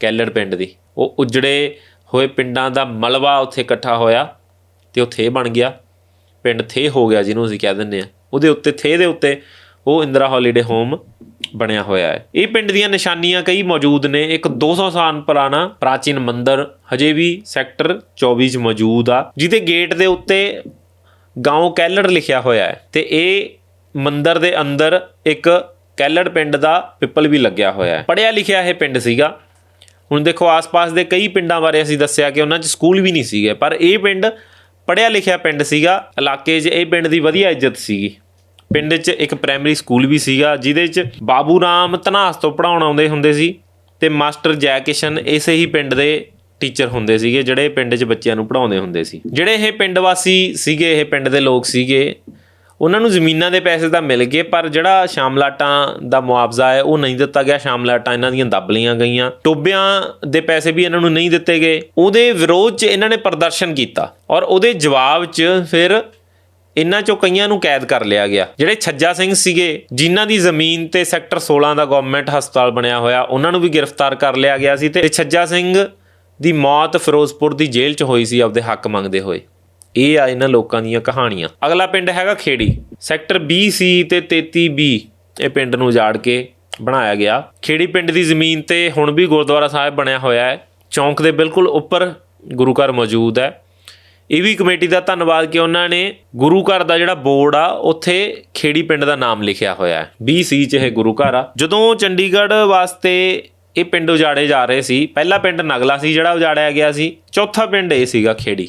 S1: ਕੈਲੜ ਪਿੰਡ ਦੀ। ਉਹ ਉਜੜੇ ਹੋਏ ਪਿੰਡਾਂ ਦਾ ਮਲਬਾ ਉੱਥੇ ਇਕੱਠਾ ਹੋਇਆ ਤੇ ਉਹ ਥੇ ਬਣ ਗਿਆ। ਪਿੰਡ ਥੇ ਹੋ ਗਿਆ ਜਿਹਨੂੰ ਅਸੀਂ ਕਹਿ ਦਿੰਦੇ ਆ ਉਹਦੇ ਉੱਤੇ, ਥੇ ਦੇ ਉੱਤੇ ਉਹ ਇੰਦਰਾ ਹੌਲੀਡੇ ਹੋਮ ਬਣਿਆ ਹੋਇਆ ਹੈ। ਇਹ ਪਿੰਡ ਦੀਆਂ ਨਿਸ਼ਾਨੀਆਂ ਕਈ ਮੌਜੂਦ ਨੇ। ਇੱਕ 200 ਸਾਲ ਪੁਰਾਣਾ ਪ੍ਰਾਚੀਨ ਮੰਦਿਰ ਹਜੇ ਵੀ ਸੈਕਟਰ 24 'ਚ ਮੌਜੂਦ ਆ, ਜਿਹਦੇ ਗੇਟ ਦੇ ਉੱਤੇ ਗਾਉਂ ਕੈਲੜ ਲਿਖਿਆ ਹੋਇਆ ਹੈ ਤੇ ਇਹ ਮੰਦਿਰ ਦੇ ਅੰਦਰ ਇੱਕ ਕੈਲੜ ਪਿੰਡ ਦਾ ਪਿੱਪਲ ਵੀ ਲੱਗਿਆ ਹੋਇਆ ਹੈ। ਪੜਿਆ ਲਿਖਿਆ ਇਹ ਪਿੰਡ ਸੀਗਾ। ਹੁਣ ਦੇਖੋ, ਆਸ-ਪਾਸ ਦੇ ਕਈ ਪਿੰਡਾਂ ਬਾਰੇ ਅਸੀਂ ਦੱਸਿਆ ਕਿ ਉਹਨਾਂ 'ਚ ਸਕੂਲ ਵੀ ਨਹੀਂ ਸੀਗੇ, ਪਰ ਇਹ ਪਿੰਡ ਪੜਿਆ ਲਿਖਿਆ ਪਿੰਡ ਸੀਗਾ, ਇਲਾਕੇ 'ਚ ਇਹ ਪਿੰਡ ਦੀ ਵਧੀਆ ਇੱਜ਼ਤ ਸੀਗੀ। ਪਿੰਡ 'ਚ ਇੱਕ ਪ੍ਰਾਇਮਰੀ ਸਕੂਲ ਵੀ ਸੀਗਾ, ਜਿਹਦੇ 'ਚ ਬਾਬੂ ਰਾਮ ਧਨਾਸ ਤੋਂ ਪੜਾਉਣ ਆਉਂਦੇ ਹੁੰਦੇ ਸੀ ਤੇ ਮਾਸਟਰ ਜੈ ਕਿਸ਼ਨ ਇਸੇ ਹੀ ਪਿੰਡ ਦੇ ਟੀਚਰ ਹੁੰਦੇ ਸੀਗੇ, ਜਿਹੜੇ ਪਿੰਡ 'ਚ ਬੱਚਿਆਂ ਨੂੰ ਪੜਾਉਂਦੇ ਹੁੰਦੇ ਸੀ। ਜਿਹੜੇ ਇਹ ਪਿੰਡ ਵਾਸੀ ਸੀਗੇ, ਇਹ ਪਿੰਡ ਦੇ ਲੋਕ ਸੀਗੇ ਉਹਨਾਂ ਨੂੰ ਜ਼ਮੀਨਾਂ ਦੇ ਪੈਸੇ ਤਾਂ ਮਿਲ ਗਏ, ਪਰ ਜਿਹੜਾ ਸ਼ਾਮਲਾਟਾਂ ਦਾ ਮੁਆਵਜ਼ਾ ਹੈ, ਉਹ ਨਹੀਂ ਦਿੱਤਾ ਗਿਆ। ਸ਼ਾਮਲਾਟਾਂ ਇਹਨਾਂ ਦੀਆਂ ਦੱਬ ਲਈਆਂ ਗਈਆਂ। ਟੋਬਿਆਂ ਦੇ ਪੈਸੇ ਵੀ ਇਹਨਾਂ ਨੂੰ ਨਹੀਂ ਦਿੱਤੇ ਗਏ। ਉਹਦੇ ਵਿਰੋਧ 'ਚ ਇਹਨਾਂ ਨੇ ਪ੍ਰਦਰਸ਼ਨ ਕੀਤਾ ਔਰ ਉਹਦੇ ਜਵਾਬ 'ਚ ਫਿਰ ਇਹਨਾਂ ਚੋਂ ਕਈਆਂ ਨੂੰ ਕੈਦ ਕਰ ਲਿਆ ਗਿਆ। ਜਿਹੜੇ ਛੱਜਾ ਸਿੰਘ ਸੀਗੇ, ਜਿਨ੍ਹਾਂ ਦੀ ਜ਼ਮੀਨ ਤੇ ਸੈਕਟਰ 16 ਦਾ ਗਵਰਨਮੈਂਟ ਹਸਪਤਾਲ ਬਣਿਆ ਹੋਇਆ, ਉਹਨਾਂ ਨੂੰ ਵੀ ਗ੍ਰਿਫਤਾਰ ਕਰ ਲਿਆ ਗਿਆ ਸੀ ਤੇ ਛੱਜਾ ਸਿੰਘ ਦੀ ਮੌਤ ਫਿਰੋਜ਼ਪੁਰ ਦੀ ਜੇਲ੍ਹ 'ਚ ਹੋਈ ਸੀ, ਆਪਦੇ ਹੱਕ ਮੰਗਦੇ ਹੋਏ। ਇਹ ਆ ਇਹਨਾਂ ਲੋਕਾਂ ਦੀਆਂ ਕਹਾਣੀਆਂ। ਅਗਲਾ ਪਿੰਡ ਹੈਗਾ ਖੇੜੀ। ਸੈਕਟਰ 20 ਸੀ ਤੇ 33 ਬੀ ਇਹ ਪਿੰਡ ਨੂੰ ਉਜਾੜ ਕੇ ਬਣਾਇਆ ਗਿਆ। ਖੇੜੀ ਪਿੰਡ ਦੀ ਜ਼ਮੀਨ ਤੇ ਹੁਣ ਵੀ ਗੁਰਦੁਆਰਾ ਸਾਹਿਬ ਬਣਿਆ ਹੋਇਆ ਹੈ। ਚੌਂਕ ਦੇ ਬਿਲਕੁਲ ਉੱਪਰ ਗੁਰੂ ਘਰ ਮੌਜੂਦ ਹੈ। ਇਹ ਵੀ ਕਮੇਟੀ ਦਾ ਧੰਨਵਾਦ ਕਿ ਉਹਨਾਂ ਨੇ ਗੁਰੂ ਘਰ ਦਾ ਜਿਹੜਾ ਬੋਰਡ ਆ, ਉੱਥੇ ਖੇੜੀ ਪਿੰਡ ਦਾ ਨਾਮ ਲਿਖਿਆ ਹੋਇਆ ਹੈ। 20 ਚ ਇਹ ਗੁਰੂ ਘਰ ਆ। ਜਦੋਂ ਚੰਡੀਗੜ੍ਹ ਵਾਸਤੇ ਇਹ ਪਿੰਡ ਉਜਾੜੇ ਜਾ ਰਹੇ ਸੀ, ਪਹਿਲਾ ਪਿੰਡ ਨਗਲਾ ਸੀ ਜਿਹੜਾ ਉਜਾੜਿਆ ਗਿਆ ਸੀ। ਚੌਥਾ ਪਿੰਡ ਇਹ ਸੀਗਾ ਖੇੜੀ।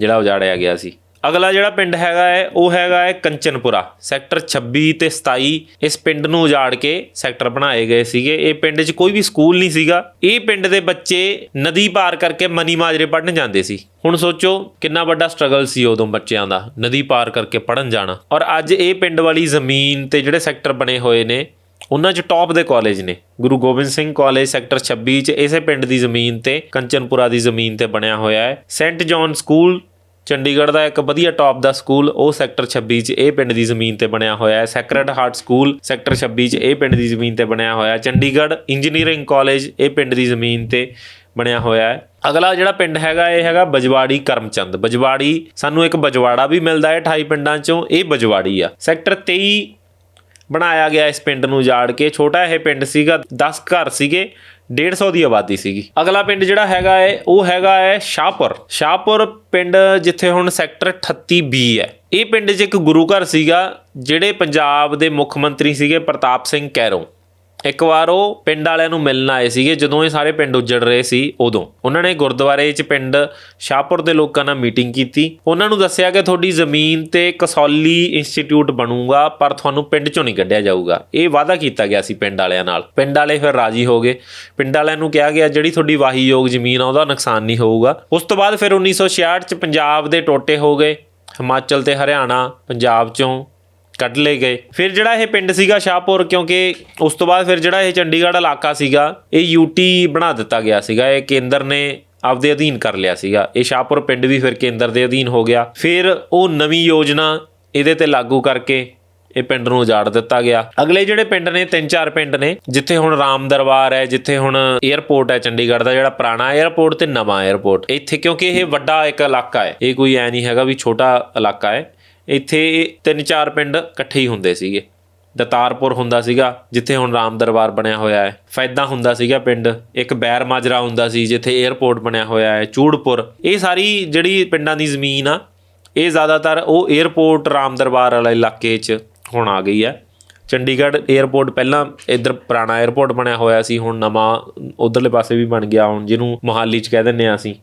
S1: ਜਿਹੜਾ ਉਜਾੜਿਆ ਗਿਆ ਸੀ। ਅਗਲਾ ਜਿਹੜਾ ਪਿੰਡ ਹੈਗਾ ਹੈ, ਉਹ ਹੈਗਾ ਹੈ ਕੰਚਨਪੁਰਾ। ਸੈਕਟਰ 26 ਤੇ 27 ਇਸ ਪਿੰਡ ਨੂੰ ਉਜਾੜ ਕੇ ਸੈਕਟਰ ਬਣਾਏ ਗਏ ਸੀਗੇ। ਇਹ ਪਿੰਡ 'ਚ ਕੋਈ ਵੀ ਸਕੂਲ ਨਹੀਂ ਸੀਗਾ। ਇਹ ਪਿੰਡ ਦੇ ਬੱਚੇ ਨਦੀ ਪਾਰ ਕਰਕੇ ਮਨੀ ਮਾਜਰੇ ਪੜਨ ਜਾਂਦੇ ਸੀ। ਹੁਣ ਸੋਚੋ ਕਿੰਨਾ ਵੱਡਾ ਸਟਰਗਲ ਸੀ ਉਦੋਂ ਬੱਚਿਆਂ ਦਾ, ਨਦੀ ਪਾਰ ਕਰਕੇ ਪੜਨ ਜਾਣਾ। ਔਰ ਅੱਜ ਇਹ ਪਿੰਡ ਵਾਲੀ ਜ਼ਮੀਨ ਤੇ ਜਿਹੜੇ ਸੈਕਟਰ ਬਣੇ ਹੋਏ ਨੇ, ਉਹਨਾਂ 'ਚ ਟੌਪ ਦੇ ਕਾਲਜ ਨੇ। ਗੁਰੂ ਗੋਬਿੰਦ ਸਿੰਘ ਕਾਲਜ ਸੈਕਟਰ 26 'ਚ ਇਸੇ ਪਿੰਡ ਦੀ ਜ਼ਮੀਨ ਤੇ, ਕੰਚਨਪੁਰਾ ਦੀ ਜ਼ਮੀਨ ਤੇ ਬਣਿਆ ਹੋਇਆ ਹੈ। ਸੈਂਟ ਜੌਨ ਸਕੂਲ ਚੰਡੀਗੜ੍ਹ ਦਾ ਇੱਕ ਵਧੀਆ ਟੌਪ ਦਾ ਸਕੂਲ, ਉਹ ਸੈਕਟਰ 26 'ਚ ਇਹ ਪਿੰਡ ਦੀ ਜ਼ਮੀਨ ਤੇ ਬਣਿਆ ਹੋਇਆ ਹੈ। ਸੈਕਰਡ ਹਾਰਟ ਸਕੂਲ ਸੈਕਟਰ 26 'ਚ ਇਹ ਪਿੰਡ ਦੀ ਜ਼ਮੀਨ ਤੇ ਬਣਿਆ ਹੋਇਆ ਹੈ। ਚੰਡੀਗੜ੍ਹ ਇੰਜੀਨੀਅਰਿੰਗ ਕਾਲਜ ਇਹ ਪਿੰਡ ਦੀ ਜ਼ਮੀਨ ਤੇ ਬਣਿਆ ਹੋਇਆ ਹੈ। ਅਗਲਾ ਜਿਹੜਾ ਪਿੰਡ ਹੈਗਾ, ਇਹ ਹੈਗਾ ਬਜਵਾੜੀ ਕਰਮਚੰਦ। ਬਜਵਾੜੀ, ਸਾਨੂੰ ਇੱਕ ਬਜਵਾੜਾ ਵੀ ਮਿਲਦਾ ਹੈ 28 ਪਿੰਡਾਂ 'ਚੋਂ, ਇਹ ਬਜਵਾੜੀ ਆ। ਸੈਕਟਰ 23 ਬਣਾਇਆ ਗਿਆ ਇਸ ਪਿੰਡ ਨੂੰ ਜਾੜ ਕੇ। ਛੋਟਾ ਇਹ ਪਿੰਡ ਸੀਗਾ 10 ਘਰ ਸੀਗੇ। 150 ਦੀ ਆਬਾਦੀ ਸੀਗੀ। ਅਗਲਾ ਪਿੰਡ ਜਿਹੜਾ ਹੈਗਾ ਹੈ ਉਹ ਹੈਗਾ ਹੈ ਸ਼ਾਹਪੁਰ। ਸ਼ਾਹਪੁਰ ਪਿੰਡ ਜਿੱਥੇ ਹੁਣ ਸੈਕਟਰ 38 ਬੀ ਹੈ। ਇਹ ਪਿੰਡ 'ਚ ਇੱਕ ਗੁਰੂ ਘਰ ਸੀਗਾ, ਜਿਹੜੇ ਪੰਜਾਬ ਦੇ ਮੁੱਖ ਮੰਤਰੀ ਸੀਗੇ ਪ੍ਰਤਾਪ ਸਿੰਘ ਕੈਰੋਂ। ਇੱਕ ਵਾਰ ਉਹ ਪਿੰਡ ਵਾਲਿਆਂ ਨੂੰ ਮਿਲਣ ਆਏ ਸੀਗੇ, ਜਦੋਂ ਇਹ ਸਾਰੇ ਪਿੰਡ ਉੱਜੜ ਰਹੇ ਸੀ, ਉਦੋਂ। ਉਹਨਾਂ ਨੇ ਗੁਰਦੁਆਰੇ 'ਚ ਪਿੰਡ ਸ਼ਾਹਪੁਰ ਦੇ ਲੋਕਾਂ ਨਾਲ ਮੀਟਿੰਗ ਕੀਤੀ। ਉਹਨਾਂ ਨੂੰ ਦੱਸਿਆ ਕਿ ਤੁਹਾਡੀ ਜ਼ਮੀਨ ਤੇ ਕਸੌਲੀ ਇੰਸਟੀਚਿਊਟ ਬਣੂਗਾ, ਪਰ ਤੁਹਾਨੂੰ ਪਿੰਡ 'ਚੋਂ ਨਹੀਂ ਕੱਢਿਆ ਜਾਊਗਾ। ਇਹ ਵਾਅਦਾ ਕੀਤਾ ਗਿਆ ਸੀ ਪਿੰਡ ਵਾਲਿਆਂ ਨਾਲ। ਪਿੰਡ ਵਾਲੇ ਫਿਰ ਰਾਜੀ ਹੋ ਗਏ। ਪਿੰਡ ਵਾਲਿਆਂ ਨੂੰ ਕਿਹਾ ਗਿਆ, ਜਿਹੜੀ ਤੁਹਾਡੀ ਵਾਹੀਯੋਗ ਜ਼ਮੀਨ ਆ, ਉਹਦਾ ਨੁਕਸਾਨ ਨਹੀਂ ਹੋਊਗਾ। ਉਸ ਤੋਂ ਬਾਅਦ ਫਿਰ 1966 'ਚ ਪੰਜਾਬ ਦੇ ਟੋਟੇ ਹੋ ਗਏ। ਹਿਮਾਚਲ ਤੇ ਹਰਿਆਣਾ, ਪੰਜਾਬ 'ਚੋਂ ਕੱਢ ਲਏ ਗਏ। ਫਿਰ ਜਿਹੜਾ ਇਹ ਪਿੰਡ ਸੀਗਾ ਸ਼ਾਹਪੁਰ, ਕਿਉਂਕਿ ਉਸ ਤੋਂ ਬਾਅਦ ਫਿਰ ਜਿਹੜਾ ਇਹ ਚੰਡੀਗੜ੍ਹ ਇਲਾਕਾ ਸੀਗਾ, ਇਹ ਯੂਟੀ ਬਣਾ ਦਿੱਤਾ ਗਿਆ ਸੀਗਾ। ਇਹ ਕੇਂਦਰ ਨੇ ਆਪਦੇ ਅਧੀਨ ਕਰ ਲਿਆ ਸੀਗਾ। ਇਹ ਸ਼ਾਹਪੁਰ ਪਿੰਡ ਵੀ ਫਿਰ ਕੇਂਦਰ ਦੇ ਅਧੀਨ ਹੋ ਗਿਆ। ਫਿਰ ਉਹ ਨਵੀਂ ਯੋਜਨਾ ਇਹਦੇ ਤੇ ਲਾਗੂ ਕਰਕੇ ਇਹ ਪਿੰਡ ਨੂੰ ਉਜਾੜ ਦਿੱਤਾ ਗਿਆ। ਅਗਲੇ ਜਿਹੜੇ ਪਿੰਡ ਨੇ, ਤਿੰਨ ਚਾਰ ਪਿੰਡ ਨੇ, ਜਿੱਥੇ ਹੁਣ ਰਾਮ ਦਰਬਾਰ ਹੈ, ਜਿੱਥੇ ਹੁਣ 에어ਪੋਰਟ ਹੈ ਚੰਡੀਗੜ੍ਹ ਦਾ, ਜਿਹੜਾ ਪੁਰਾਣਾ 에어ਪੋਰਟ ਤੇ ਨਵਾਂ 에어ਪੋਰਟ ਇੱਥੇ ਕਿਉਂਕਿ ਇਹ ਵੱਡਾ ਇੱਕ ਇਲਾਕਾ ਹੈ। ਇਹ ਕੋਈ ਐ ਨਹੀਂ ਹੈਗਾ ਵੀ ਛੋਟਾ ਇਲਾਕਾ ਹੈ। ਇੱਥੇ ਤਿੰਨ ਚਾਰ ਪਿੰਡ ਇਕੱਠੇ ਹੀ ਹੁੰਦੇ ਸੀਗੇ। ਦਤਾਰਪੁਰ ਹੁੰਦਾ ਸੀਗਾ, ਜਿੱਥੇ ਹੁਣ ਰਾਮ ਦਰਬਾਰ ਬਣਿਆ ਹੋਇਆ ਹੈ। ਫੈਦਾ ਹੁੰਦਾ ਸੀਗਾ ਪਿੰਡ, ਇੱਕ ਬੈਰ ਮਾਜਰਾ ਹੁੰਦਾ ਸੀ, ਜਿੱਥੇ 에ਅਰਪੋਰਟ ਬਣਿਆ ਹੋਇਆ ਹੈ, ਚੂੜਪੁਰ। ਇਹ ਸਾਰੀ ਜਿਹੜੀ ਪਿੰਡਾਂ ਦੀ ਜ਼ਮੀਨ ਆ, ਇਹ ਜ਼ਿਆਦਾਤਰ ਉਹ 에ਅਰਪੋਰਟ ਰਾਮ ਦਰਬਾਰ ਵਾਲੇ ਇਲਾਕੇ 'ਚ ਹੁਣ ਆ ਗਈ ਹੈ। ਚੰਡੀਗੜ੍ਹ 에ਅਰਪੋਰਟ ਪਹਿਲਾਂ ਇੱਧਰ ਪੁਰਾਣਾ 에ਅਰਪੋਰਟ ਬਣਿਆ ਹੋਇਆ ਸੀ, ਹੁਣ ਨਵਾਂ ਉਧਰਲੇ ਪਾਸੇ ਵੀ ਬਣ ਗਿਆ, ਹੁਣ ਜਿਹਨੂੰ ਮੋਹਾਲੀ 'ਚ ਕਹਿ ਦਿੰਨੇ ਆ ਅਸੀਂ।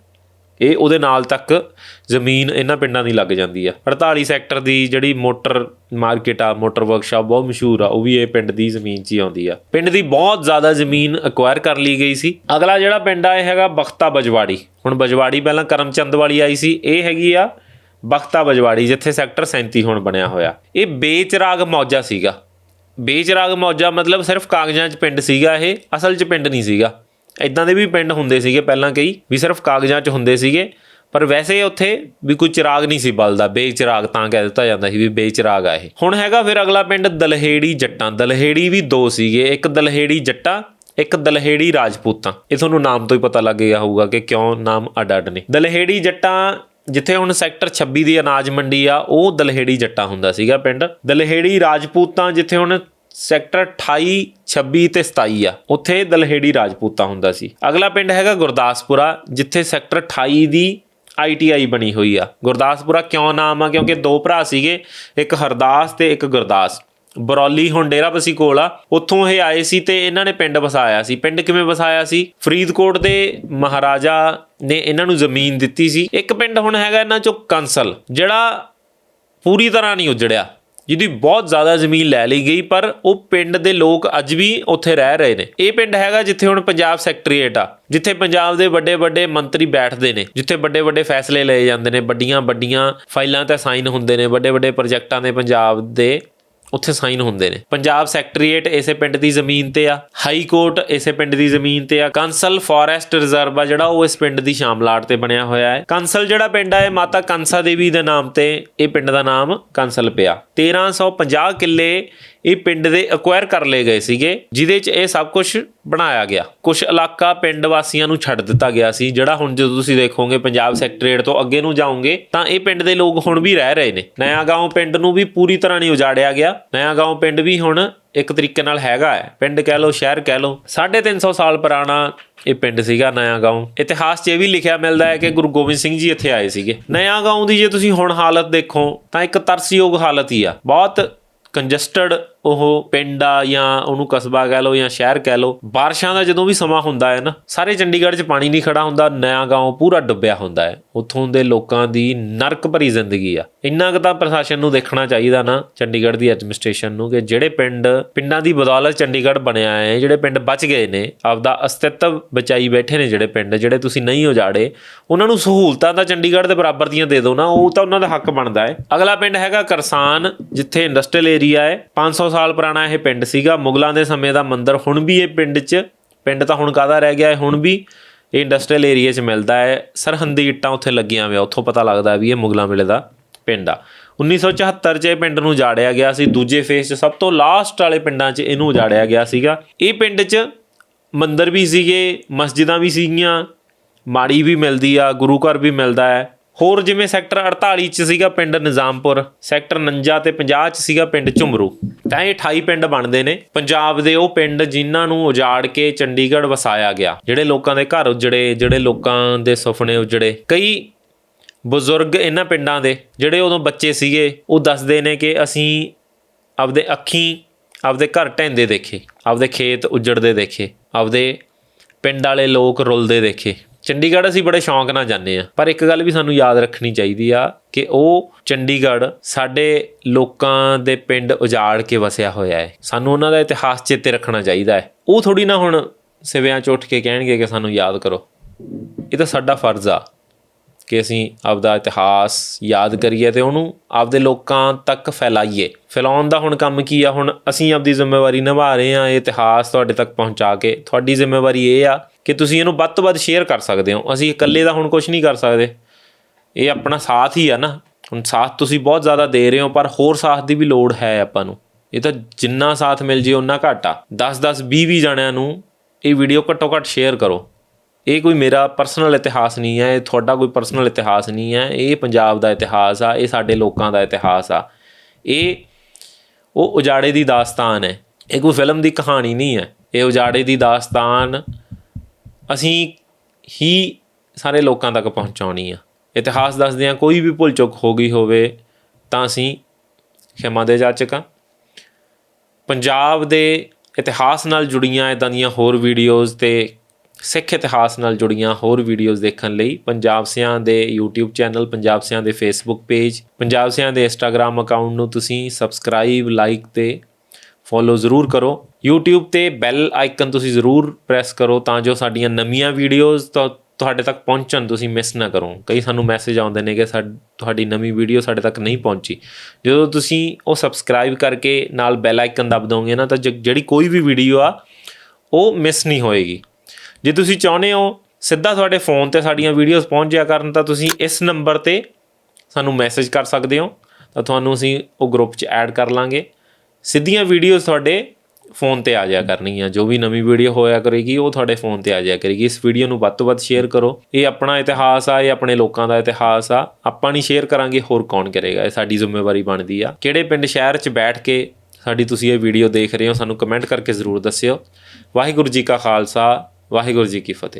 S1: ਇਹ ਉਹਦੇ ਨਾਲ ਤੱਕ ਜ਼ਮੀਨ ਇਹਨਾਂ ਪਿੰਡਾਂ ਦੀ ਲੱਗ ਜਾਂਦੀ ਆ। 48 ਸੈਕਟਰ ਦੀ ਜਿਹੜੀ ਮੋਟਰ ਮਾਰਕੀਟ ਆ, ਮੋਟਰ ਵਰਕਸ਼ਾਪ ਬਹੁਤ ਮਸ਼ਹੂਰ ਆ, ਉਹ ਵੀ ਇਹ ਪਿੰਡ ਦੀ ਜ਼ਮੀਨ 'ਚ ਹੀ ਆਉਂਦੀ ਆ। ਪਿੰਡ ਦੀ ਬਹੁਤ ਜ਼ਿਆਦਾ ਜ਼ਮੀਨ ਅਕਵਾਇਰ ਕਰ ਲਈ ਗਈ ਸੀ। ਅਗਲਾ ਜਿਹੜਾ ਪਿੰਡ ਆ, ਇਹ ਹੈਗਾ ਬਖਤਾ ਬਜਵਾੜੀ। ਹੁਣ ਬਜਵਾੜੀ ਪਹਿਲਾਂ ਕਰਮਚੰਦ ਵਾਲੀ ਆਈ ਸੀ, ਇਹ ਹੈਗੀ ਆ ਬਖਤਾ ਬਜਵਾੜੀ, ਜਿੱਥੇ ਸੈਕਟਰ 37 ਹੁਣ ਬਣਿਆ ਹੋਇਆ। ਇਹ ਬੇਚਰਾਗ ਮੌਜਾ ਸੀਗਾ। ਬੇਚਰਾਗ ਮੌਜਾ ਮਤਲਬ ਸਿਰਫ ਕਾਗਜ਼ਾਂ 'ਚ ਪਿੰਡ ਸੀਗਾ ਇਹ, ਅਸਲ 'ਚ ਪਿੰਡ ਨਹੀਂ ਸੀਗਾ। ਇਦਾਂ ਦੇ ਵੀ ਪਿੰਡ ਹੁੰਦੇ ਸੀਗੇ ਪਹਿਲਾਂ ਕਈ, ਵੀ ਸਿਰਫ ਕਾਗਜ਼ਾਂ 'ਚ ਹੁੰਦੇ ਸੀਗੇ, ਪਰ ਵੈਸੇ ਉੱਥੇ ਵੀ ਕੋਈ ਚਿਰਾਗ ਨਹੀਂ ਸੀ ਬਲਦਾ, ਬੇਚਿਰਾਗ ਤਾਂ ਕਹਿ ਦਿੱਤਾ ਜਾਂਦਾ ਸੀ ਵੀ ਬੇਚਿਰਾਗ ਆ ਇਹ। ਹੁਣ ਹੈਗਾ ਫਿਰ ਅਗਲਾ ਪਿੰਡ ਦਲਹੇੜੀ ਜੱਟਾਂ, ਦਲਹੇੜੀ ਵੀ ਦੋ ਸੀਗੇ, ਇੱਕ ਦਲਹੇੜੀ ਜੱਟਾਂ, ਇੱਕ ਦਲਹੇੜੀ ਰਾਜਪੂਤਾਂ। ਇਹ ਤੁਹਾਨੂੰ ਨਾਮ ਤੋਂ ਹੀ ਪਤਾ ਲੱਗ ਗਿਆ ਹੋਊਗਾ ਕਿ ਕਿਉਂ ਨਾਮ ਅੱਡ-ਅੱਡ ਨੇ। ਦਲਹੇੜੀ ਜੱਟਾਂ ਜਿੱਥੇ ਹੁਣ ਸੈਕਟਰ 26 ਦੀ ਅਨਾਜ ਮੰਡੀ ਆ, ਉਹ ਦਲਹੇੜੀ ਜੱਟਾਂ ਹੁੰਦਾ ਸੀਗਾ ਪਿੰਡ। ਦਲਹੇੜੀ ਰਾਜਪੂਤਾਂ ਜਿੱਥੇ ਹੁਣ ਸੈਕਟਰ 28 26 ਤੇ 27 ਆ। ਉੱਥੇ ਦਲਹੇੜੀ ਰਾਜਪੂਤਾ ਹੁੰਦਾ ਸੀ। ਅਗਲਾ ਪਿੰਡ ਹੈਗਾ ਗੁਰਦਾਸਪੁਰਾ, ਜਿੱਥੇ ਸੈਕਟਰ 28 ਦੀ ਆਈਟੀਆਈ ਬਣੀ ਹੋਈ ਆ। ਗੁਰਦਾਸਪੁਰਾ ਕਿਉਂ ਨਾਮ ਆ? ਕਿਉਂਕਿ ਦੋ ਭਰਾ ਸੀਗੇ, ਇੱਕ ਹਰਦਾਸ ਤੇ ਇੱਕ ਗੁਰਦਾਸ। ਬਰੌਲੀ ਹੁਣ ਡੇਰਾਬੱਸੀ ਕੋਲ ਆ। ਉੱਥੋਂ ਇਹ ਆਏ ਸੀ ਤੇ ਇਹਨਾਂ ਨੇ ਪਿੰਡ ਵਸਾਇਆ ਸੀ। ਪਿੰਡ ਕਿਵੇਂ ਵਸਾਇਆ ਸੀ? ਫਰੀਦਕੋਟ ਦੇ ਮਹਾਰਾਜਾ ਨੇ ਇਹਨਾਂ ਨੂੰ ਜ਼ਮੀਨ ਦਿੱਤੀ ਸੀ। ਇੱਕ ਪਿੰਡ ਹੁਣ ਹੈਗਾ ਇਹਨਾਂ ਚੋਂ ਕੰਸਲ, ਜਿਹੜਾ ਪੂਰੀ ਤਰ੍ਹਾਂ ਨਹੀਂ ਉਜੜਿਆ। ਜਿਹਦੀ ਬਹੁਤ ਜ਼ਿਆਦਾ ਜ਼ਮੀਨ ਲੈ ਲਈ ਗਈ, ਪਰ ਉਹ ਪਿੰਡ ਦੇ ਲੋਕ ਅੱਜ ਵੀ ਉੱਥੇ ਰਹਿ ਰਹੇ ਨੇ। ਇਹ ਪਿੰਡ ਹੈਗਾ ਜਿੱਥੇ ਹੁਣ ਪੰਜਾਬ ਸੈਕਟਰੀਏਟ ਆ, ਜਿੱਥੇ ਪੰਜਾਬ ਦੇ ਵੱਡੇ ਵੱਡੇ ਮੰਤਰੀ ਬੈਠਦੇ ਨੇ, ਜਿੱਥੇ ਵੱਡੇ ਵੱਡੇ ਫੈਸਲੇ ਲਏ ਜਾਂਦੇ ਨੇ ਵੱਡੀਆਂ ਵੱਡੀਆਂ ਫਾਈਲਾਂ ਤੇ ਸਾਈਨ ਹੁੰਦੇ ਨੇ ਵੱਡੇ ਵੱਡੇ ਪ੍ਰੋਜੈਕਟਾਂ ਦੇ ਪੰਜਾਬ ਦੇ ਉੱਥੇ ਸਾਈਨ ਹੁੰਦੇ ਨੇ। ਪੰਜਾਬ ਸੈਕਟਰੀਏਟ ਇਸੇ ਪਿੰਡ ਦੀ ਜ਼ਮੀਨ ਤੇ ਆ, ਹਾਈ ਕੋਰਟ ਇਸੇ ਪਿੰਡ ਦੀ ਜ਼ਮੀਨ ਤੇ ਆ। ਕੰਸਲ ਫੋਰੈਸਟ ਰਿਜ਼ਰਵ ਆ ਜਿਹੜਾ ਉਹ ਇਸ ਪਿੰਡ ਦੀ ਸ਼ਾਮਲਾਟ ਤੇ ਬਣਿਆ ਹੋਇਆ ਹੈ। ਕੰਸਲ ਜਿਹੜਾ ਪਿੰਡ ਆ, ਇਹ ਮਾਤਾ ਕੰਸਾ ਦੇਵੀ ਦੇ ਨਾਮ ਤੇ ਇਹ ਪਿੰਡ ਦਾ ਨਾਮ ਕੰਸਲ ਪਿਆ। 1350 ਕਿੱਲੇ ਇਹ ਪਿੰਡ ਦੇ ਅਕਵਾਇਰ ਕਰ ਲਏ ਗਏ ਸੀਗੇ, ਜਿਹਦੇ 'ਚ ਇਹ ਸਭ ਕੁਝ ਬਣਾਇਆ ਗਿਆ। ਕੁਝ ਇਲਾਕਾ ਪਿੰਡ ਵਾਸੀਆਂ ਨੂੰ ਛੱਡ ਦਿੱਤਾ ਗਿਆ ਸੀ, ਜਿਹੜਾ ਹੁਣ ਜਦੋਂ ਤੁਸੀਂ ਦੇਖੋਗੇ ਪੰਜਾਬ ਸੈਕਟਰੀਏਟ ਤੋਂ ਅੱਗੇ ਨੂੰ ਜਾਓਗੇ, ਤਾਂ ਇਹ ਪਿੰਡ ਦੇ ਲੋਕ ਹੁਣ ਵੀ ਰਹਿ ਰਹੇ ਨੇ। ਨਇਆ ਗਾਉਂ ਪਿੰਡ ਨੂੰ ਵੀ ਪੂਰੀ ਤਰ੍ਹਾਂ ਨਹੀਂ ਉਜਾੜਿਆ ਗਿਆ। ਨਇਆ ਗਾਉਂ ਪਿੰਡ ਵੀ ਹੁਣ ਇੱਕ ਤਰੀਕੇ ਨਾਲ ਹੈਗਾ ਹੈ। ਪਿੰਡ ਕਹਿ ਲਓ, ਸ਼ਹਿਰ ਕਹਿ ਲਓ 350 ਸਾਲ ਪੁਰਾਣਾ ਇਹ ਪਿੰਡ ਸੀਗਾ ਨਇਆ ਗਾਉਂ। ਇਤਿਹਾਸ 'ਚ ਇਹ ਵੀ ਲਿਖਿਆ ਮਿਲਦਾ ਹੈ ਕਿ ਗੁਰੂ ਗੋਬਿੰਦ ਸਿੰਘ ਜੀ ਇੱਥੇ ਆਏ ਸੀਗੇ। ਨਇਆ ਗਾਉਂ ਦੀ ਜੇ ਤੁਸੀਂ ਹੁਣ ਹਾਲਤ ਦੇਖੋ, ਤਾਂ ਇੱਕ ਤਰਸਯੋਗ ਹਾਲਤ ਹੀ ਆ। ਬਹੁਤ ਕੰਜਸਟਡ ਉਹ ਪਿੰਡ ਆ ਜਾਂ ਉਹਨੂੰ ਕਸਬਾ ਕਹਿ ਲਓ ਜਾਂ ਸ਼ਹਿਰ ਕਹਿ ਲਓ, ਬਾਰਿਸ਼ਾਂ ਦਾ ਜਦੋਂ ਵੀ ਸਮਾਂ ਹੁੰਦਾ ਹੈ ਨਾ, ਸਾਰੇ ਚੰਡੀਗੜ੍ਹ 'ਚ ਪਾਣੀ ਨਹੀਂ ਖੜਾ ਹੁੰਦਾ ਨਇਆ ਗਾਉਂ ਪੂਰਾ ਡੁੱਬਿਆ ਹੁੰਦਾ ਹੈ। ਉੱਥੋਂ ਦੇ ਲੋਕਾਂ ਦੀ ਨਰਕ ਭਰੀ ਜ਼ਿੰਦਗੀ ਆ। ਇੰਨਾ ਕੁ ਤਾਂ ਪ੍ਰਸ਼ਾਸਨ ਨੂੰ ਦੇਖਣਾ ਚਾਹੀਦਾ ਨਾ ਚੰਡੀਗੜ੍ਹ ਦੀ ਐਡਮਿਨਿਸਟ੍ਰੇਸ਼ਨ ਨੂੰ ਕਿ ਜਿਹੜੇ ਪਿੰਡ, ਪਿੰਡਾਂ ਦੀ ਬਦੌਲਤ ਚੰਡੀਗੜ੍ਹ ਬਣਿਆ ਹੈ, ਜਿਹੜੇ ਪਿੰਡ ਬਚ ਗਏ ਨੇ, ਆਪਦਾ ਅਸਤਿਤਵ ਬਚਾਈ ਬੈਠੇ ਨੇ ਜਿਹੜੇ ਪਿੰਡ, ਜਿਹੜੇ ਤੁਸੀਂ ਨਹੀਂ ਉਜਾੜੇ, ਉਹਨਾਂ ਨੂੰ ਸਹੂਲਤਾਂ ਤਾਂ ਚੰਡੀਗੜ੍ਹ ਦੇ ਬਰਾਬਰ ਦੀਆਂ ਦੇ ਦਿਓ ਨਾ, ਉਹ ਤਾਂ ਉਹਨਾਂ ਦਾ ਹੱਕ ਬਣਦਾ ਹੈ। ਅਗਲਾ ਪਿੰਡ ਹੈਗਾ ਕਰਸਾਨ, ਜਿੱਥੇ ਇੰਡਸਟਰੀਅਲ ਏਰੀਆ ਹੈ 500 ਸਾਲ ਪੁਰਾਣਾ ਇਹ ਪਿੰਡ ਸੀਗਾ। ਮੁਗਲਾਂ ਦੇ ਸਮੇਂ ਦਾ ਮੰਦਿਰ ਹੁਣ ਵੀ ਇਹ ਪਿੰਡ 'ਚ, ਪਿੰਡ ਤਾਂ ਹੁਣ ਕਾਹਦਾ ਰਹਿ ਗਿਆ ਹੈ? ਹੁਣ ਵੀ ਇਹ ਇੰਡਸਟਰੀਅਲ ਏਰੀਆ 'ਚ ਮਿਲਦਾ ਹੈ। ਸਰਹੰਦੀ ਇੱਟਾਂ ਉੱਥੇ ਲੱਗੀਆਂ ਹੋਈਆਂ, ਉੱਥੋਂ ਪਤਾ ਲੱਗਦਾ ਵੀ ਇਹ ਮੁਗਲਾਂ ਵੇਲੇ ਦਾ ਪਿੰਡ ਆ। 1974 'ਚ ਇਹ ਪਿੰਡ ਨੂੰ ਉਜਾੜਿਆ ਗਿਆ ਸੀ। ਦੂਜੇ ਫੇਸ 'ਚ ਸਭ ਤੋਂ ਲਾਸਟ ਵਾਲੇ ਪਿੰਡਾਂ 'ਚ ਇਹਨੂੰ ਉਜਾੜਿਆ ਗਿਆ ਸੀਗਾ। ਇਹ ਪਿੰਡ 'ਚ ਮੰਦਿਰ ਵੀ ਸੀਗੇ, ਮਸਜਿਦਾਂ ਵੀ ਸੀਗੀਆਂ, ਮਾੜੀ ਵੀ ਮਿਲਦੀ ਆ, ਗੁਰੂ ਘਰ ਵੀ ਮਿਲਦਾ ਹੈ। ਹੋਰ ਜਿਵੇਂ ਸੈਕਟਰ 48 ਚ ਸੀਗਾ ਪਿੰਡ ਨਿਜ਼ਾਮਪੁਰ, ਸੈਕਟਰ 49 ਤੇ 50 ਚ ਸੀਗਾ ਪਿੰਡ ਝੁਮਰੂ। ਤਾਂ ਇਹ 28 ਪਿੰਡ ਬਣਦੇ ਨੇ। ਪੰਜਾਬ ਦੇ ਉਹ ਪਿੰਡ ਜਿਨ੍ਹਾਂ ਨੂੰ ਉਜਾੜ ਕੇ ਚੰਡੀਗੜ੍ਹ ਵਸਾਇਆ ਗਿਆ। ਜਿਹੜੇ ਲੋਕਾਂ ਦੇ ਘਰ ਉਜੜੇ, ਜਿਹੜੇ ਲੋਕਾਂ ਦੇ ਸੁਪਨੇ ਉਜੜੇ। ਕਈ ਬਜ਼ੁਰਗ ਇਹਨਾਂ ਪਿੰਡਾਂ ਦੇ, ਜਿਹੜੇ ਉਦੋਂ ਬੱਚੇ ਸੀਗੇ, ਉਹ ਦੱਸਦੇ ਨੇ ਕਿ ਅਸੀਂ ਆਪਦੇ ਅੱਖੀਂ, ਆਪਦੇ ਘਰ ਢਹਿੰਦੇ ਦੇਖੇ, ਆਪਦੇ ਖੇਤ ਉਜੜਦੇ ਦੇਖੇ, ਆਪਦੇ ਪਿੰਡ ਵਾਲੇ ਲੋਕ ਰੁਲਦੇ ਦੇਖੇ। ਚੰਡੀਗੜ੍ਹ ਅਸੀਂ ਬੜੇ ਸ਼ੌਂਕ ਨਾਲ ਜਾਂਦੇ ਆ ਪਰ ਇੱਕ ਗੱਲ ਵੀ ਸਾਨੂੰ ਯਾਦ ਰੱਖਣੀ ਚਾਹੀਦੀ ਆ ਕਿ ਉਹ ਚੰਡੀਗੜ੍ਹ ਸਾਡੇ ਲੋਕਾਂ ਦੇ ਪਿੰਡ ਉਜਾੜ ਕੇ ਵਸਿਆ ਹੋਇਆ ਹੈ। ਸਾਨੂੰ ਉਹਨਾਂ ਦਾ ਇਤਿਹਾਸ ਚੇਤੇ ਰੱਖਣਾ ਚਾਹੀਦਾ ਹੈ। ਉਹ ਥੋੜੀ ਨਾ ਹੁਣ ਸਿਵਿਆਂ 'ਚ ਉੱਠ ਕੇ ਕਹਿਣਗੇ ਕਿ ਸਾਨੂੰ ਯਾਦ ਕਰੋ। ਇਹ ਤਾਂ ਸਾਡਾ ਫਰਜ਼ ਆ ਕਿ ਅਸੀਂ ਆਪਦਾ ਇਤਿਹਾਸ ਯਾਦ ਕਰੀਏ ਤੇ ਉਹਨੂੰ ਆਪਦੇ ਲੋਕਾਂ ਤੱਕ ਫੈਲਾਈਏ। ਫੈਲਾਉਣ ਦਾ ਹੁਣ ਕੰਮ ਕੀ ਆ? ਹੁਣ ਅਸੀਂ ਆਪਦੀ ਜ਼ਿੰਮੇਵਾਰੀ ਨਿਭਾ ਰਹੇ ਆ ਇਹ ਇਤਿਹਾਸ ਤੁਹਾਡੇ ਤੱਕ ਪਹੁੰਚਾ ਕੇ। ਤੁਹਾਡੀ ਜ਼ਿੰਮੇਵਾਰੀ ਇਹ ਆ ਕਿ ਤੁਸੀਂ ਇਹਨੂੰ ਵੱਧ ਤੋਂ ਵੱਧ ਸ਼ੇਅਰ ਕਰ ਸਕਦੇ ਹੋ। ਅਸੀਂ ਇਕੱਲੇ ਦਾ ਹੁਣ ਕੁਝ ਨਹੀਂ ਕਰ ਸਕਦੇ। ਇਹ ਆਪਣਾ ਸਾਥ ਹੀ ਆ ਨਾ। ਹੁਣ ਸਾਥ ਤੁਸੀਂ ਬਹੁਤ ਜ਼ਿਆਦਾ ਦੇ ਰਹੇ ਹੋ, ਪਰ ਹੋਰ ਸਾਥ ਦੀ ਵੀ ਲੋੜ ਹੈ ਆਪਾਂ ਨੂੰ। ਇਹ ਤਾਂ ਜਿੰਨਾ ਸਾਥ ਮਿਲ ਜੇ ਉਨਾ ਘੱਟ ਆ। 10 10 20 20 ਜਣਿਆਂ ਨੂੰ ਇਹ ਵੀਡੀਓ ਘੱਟੋ ਘੱਟ ਸ਼ੇਅਰ ਕਰੋ। ਇਹ ਕੋਈ ਮੇਰਾ ਪਰਸਨਲ ਇਤਿਹਾਸ ਨਹੀਂ ਹੈ, ਇਹ ਤੁਹਾਡਾ ਕੋਈ ਪਰਸਨਲ ਇਤਿਹਾਸ ਨਹੀਂ ਹੈ। ਇਹ ਪੰਜਾਬ ਦਾ ਇਤਿਹਾਸ ਆ, ਇਹ ਸਾਡੇ ਲੋਕਾਂ ਦਾ ਇਤਿਹਾਸ ਆ। ਇਹ ਉਹ ਉਜਾੜੇ ਦੀ ਦਾਸਤਾਨ ਹੈ। ਇਹ ਕੋਈ ਫਿਲਮ ਦੀ ਕਹਾਣੀ ਨਹੀਂ ਹੈ। ਇਹ ਉਜਾੜੇ ਦੀ ਦਾਸਤਾਨ ਅਸੀਂ ਹੀ ਸਾਰੇ ਲੋਕਾਂ ਤੱਕ ਪਹੁੰਚਾਉਣੀ ਆ। ਇਤਿਹਾਸ ਦੱਸਦਿਆਂ ਕੋਈ ਵੀ ਭੁੱਲ ਚੁੱਕ ਹੋ ਗਈ ਹੋਵੇ ਤਾਂ ਅਸੀਂ ਖਿਮਾ ਦੇ ਜਾਚਕ ਹਾਂ ਪੰਜਾਬ ਦੇ ਇਤਿਹਾਸ ਨਾਲ ਜੁੜੀਆਂ ਇਦਾਂ ਦੀਆਂ ਹੋਰ ਵੀਡੀਓਜ਼ ਤੇ ਸਿੱਖ ਇਤਿਹਾਸ ਨਾਲ ਜੁੜੀਆਂ ਹੋਰ ਵੀਡੀਓਜ਼ ਦੇਖਣ ਲਈ ਪੰਜਾਬ ਸਿਆਂ ਦੇ YouTube ਚੈਨਲ ਪੰਜਾਬ ਸਿਆਂ ਦੇ Facebook ਪੇਜ ਪੰਜਾਬ ਸਿਆਂ ਦੇ Instagram ਅਕਾਊਂਟ ਨੂੰ ਤੁਸੀਂ ਸਬਸਕ੍ਰਾਈਬ ਲਾਈਕ ਤੇ ਫੋਲੋ ਜ਼ਰੂਰ ਕਰੋ। YouTube ਤੇ ਬੈਲ ਆਈਕਨ ਤੁਸੀਂ ਜ਼ਰੂਰ ਪ੍ਰੈਸ ਕਰੋ ਤਾਂ ਜੋ ਸਾਡੀਆਂ ਨਵੀਆਂ ਵੀਡੀਓਜ਼ ਤੁਹਾਡੇ ਤੱਕ ਪਹੁੰਚਣ, ਤੁਸੀਂ ਮਿਸ ਨਾ ਕਰੋ। ਕਈ ਸਾਨੂੰ ਮੈਸੇਜ ਆਉਂਦੇ ਨੇ ਕਿ ਸਾਡ- ਤੁਹਾਡੀ ਨਵੀਂ ਵੀਡੀਓ ਸਾਡੇ ਤੱਕ ਨਹੀਂ ਪਹੁੰਚੀ। ਜਦੋਂ ਤੁਸੀਂ ਉਹ ਸਬਸਕ੍ਰਾਈਬ ਕਰਕੇ ਨਾਲ ਬੈਲ ਆਈਕਨ ਦਬ ਦੋਗੇ ਨਾ, ਤਾਂ ਜਿਹੜੀ ਕੋਈ ਵੀ ਵੀਡੀਓ ਆ, ਉਹ ਮਿਸ ਨਹੀਂ ਹੋਏਗੀ। ਜੇ ਤੁਸੀਂ ਚਾਹੁੰਦੇ ਹੋ ਸਿੱਧਾ ਤੁਹਾਡੇ ਫੋਨ ਤੇ ਸਾਡੀਆਂ ਵੀਡੀਓਜ਼ ਪਹੁੰਚ ਜਾਇਆ ਕਰਨ, ਤਾਂ ਤੁਸੀਂ ਇਸ ਨੰਬਰ ਤੇ ਸਾਨੂੰ ਮੈਸੇਜ ਕਰ ਸਕਦੇ ਹੋ। ਤਾਂ ਤੁਹਾਨੂੰ ਅਸੀਂ ਉਹ ਗਰੁੱਪ 'ਚ ਐਡ ਕਰ ਲਾਂਗੇ। ਸਿੱਧੀਆਂ ਵੀਡੀਓਜ਼ ਤੁਹਾਡੇ ਫੋਨ ਤੇ ਆ ਜਾਇਆ ਕਰਨਗੀਆਂ। ਜੋ ਵੀ ਨਵੀਂ ਵੀਡੀਓ ਹੋਇਆ ਕਰੇਗੀ, ਉਹ ਤੁਹਾਡੇ ਫੋਨ ਤੇ ਆ ਜਾਇਆ ਕਰੇਗੀ। ਇਸ ਵੀਡੀਓ ਨੂੰ ਵੱਧ ਤੋਂ ਵੱਧ ਸ਼ੇਅਰ ਕਰੋ। ਇਹ ਆਪਣਾ ਇਤਿਹਾਸ ਆ, ਇਹ ਆਪਣੇ ਲੋਕਾਂ ਦਾ ਇਤਿਹਾਸ ਆ। ਆਪਾਂ ਨਹੀਂ ਸ਼ੇਅਰ ਕਰਾਂਗੇ, ਹੋਰ ਕੌਣ ਕਰੇਗਾ? ਇਹ ਸਾਡੀ ਜ਼ਿੰਮੇਵਾਰੀ ਬਣਦੀ ਆ। ਕਿਹੜੇ ਪਿੰਡ, ਸ਼ਹਿਰ 'ਚ ਬੈਠ ਕੇ ਸਾਡੀ ਤੁਸੀਂ ਇਹ ਵੀਡੀਓ ਦੇਖ ਰਹੇ ਹੋ, ਸਾਨੂੰ ਕਮੈਂਟ ਕਰਕੇ ਜ਼ਰੂਰ ਦੱਸਿਓ। ਵਾਹਿਗੁਰੂ ਜੀ ਕਾ ਖਾਲਸਾ, ਵਾਹਿਗੁਰੂ ਜੀ ਕੀ ਫਤਿਹ।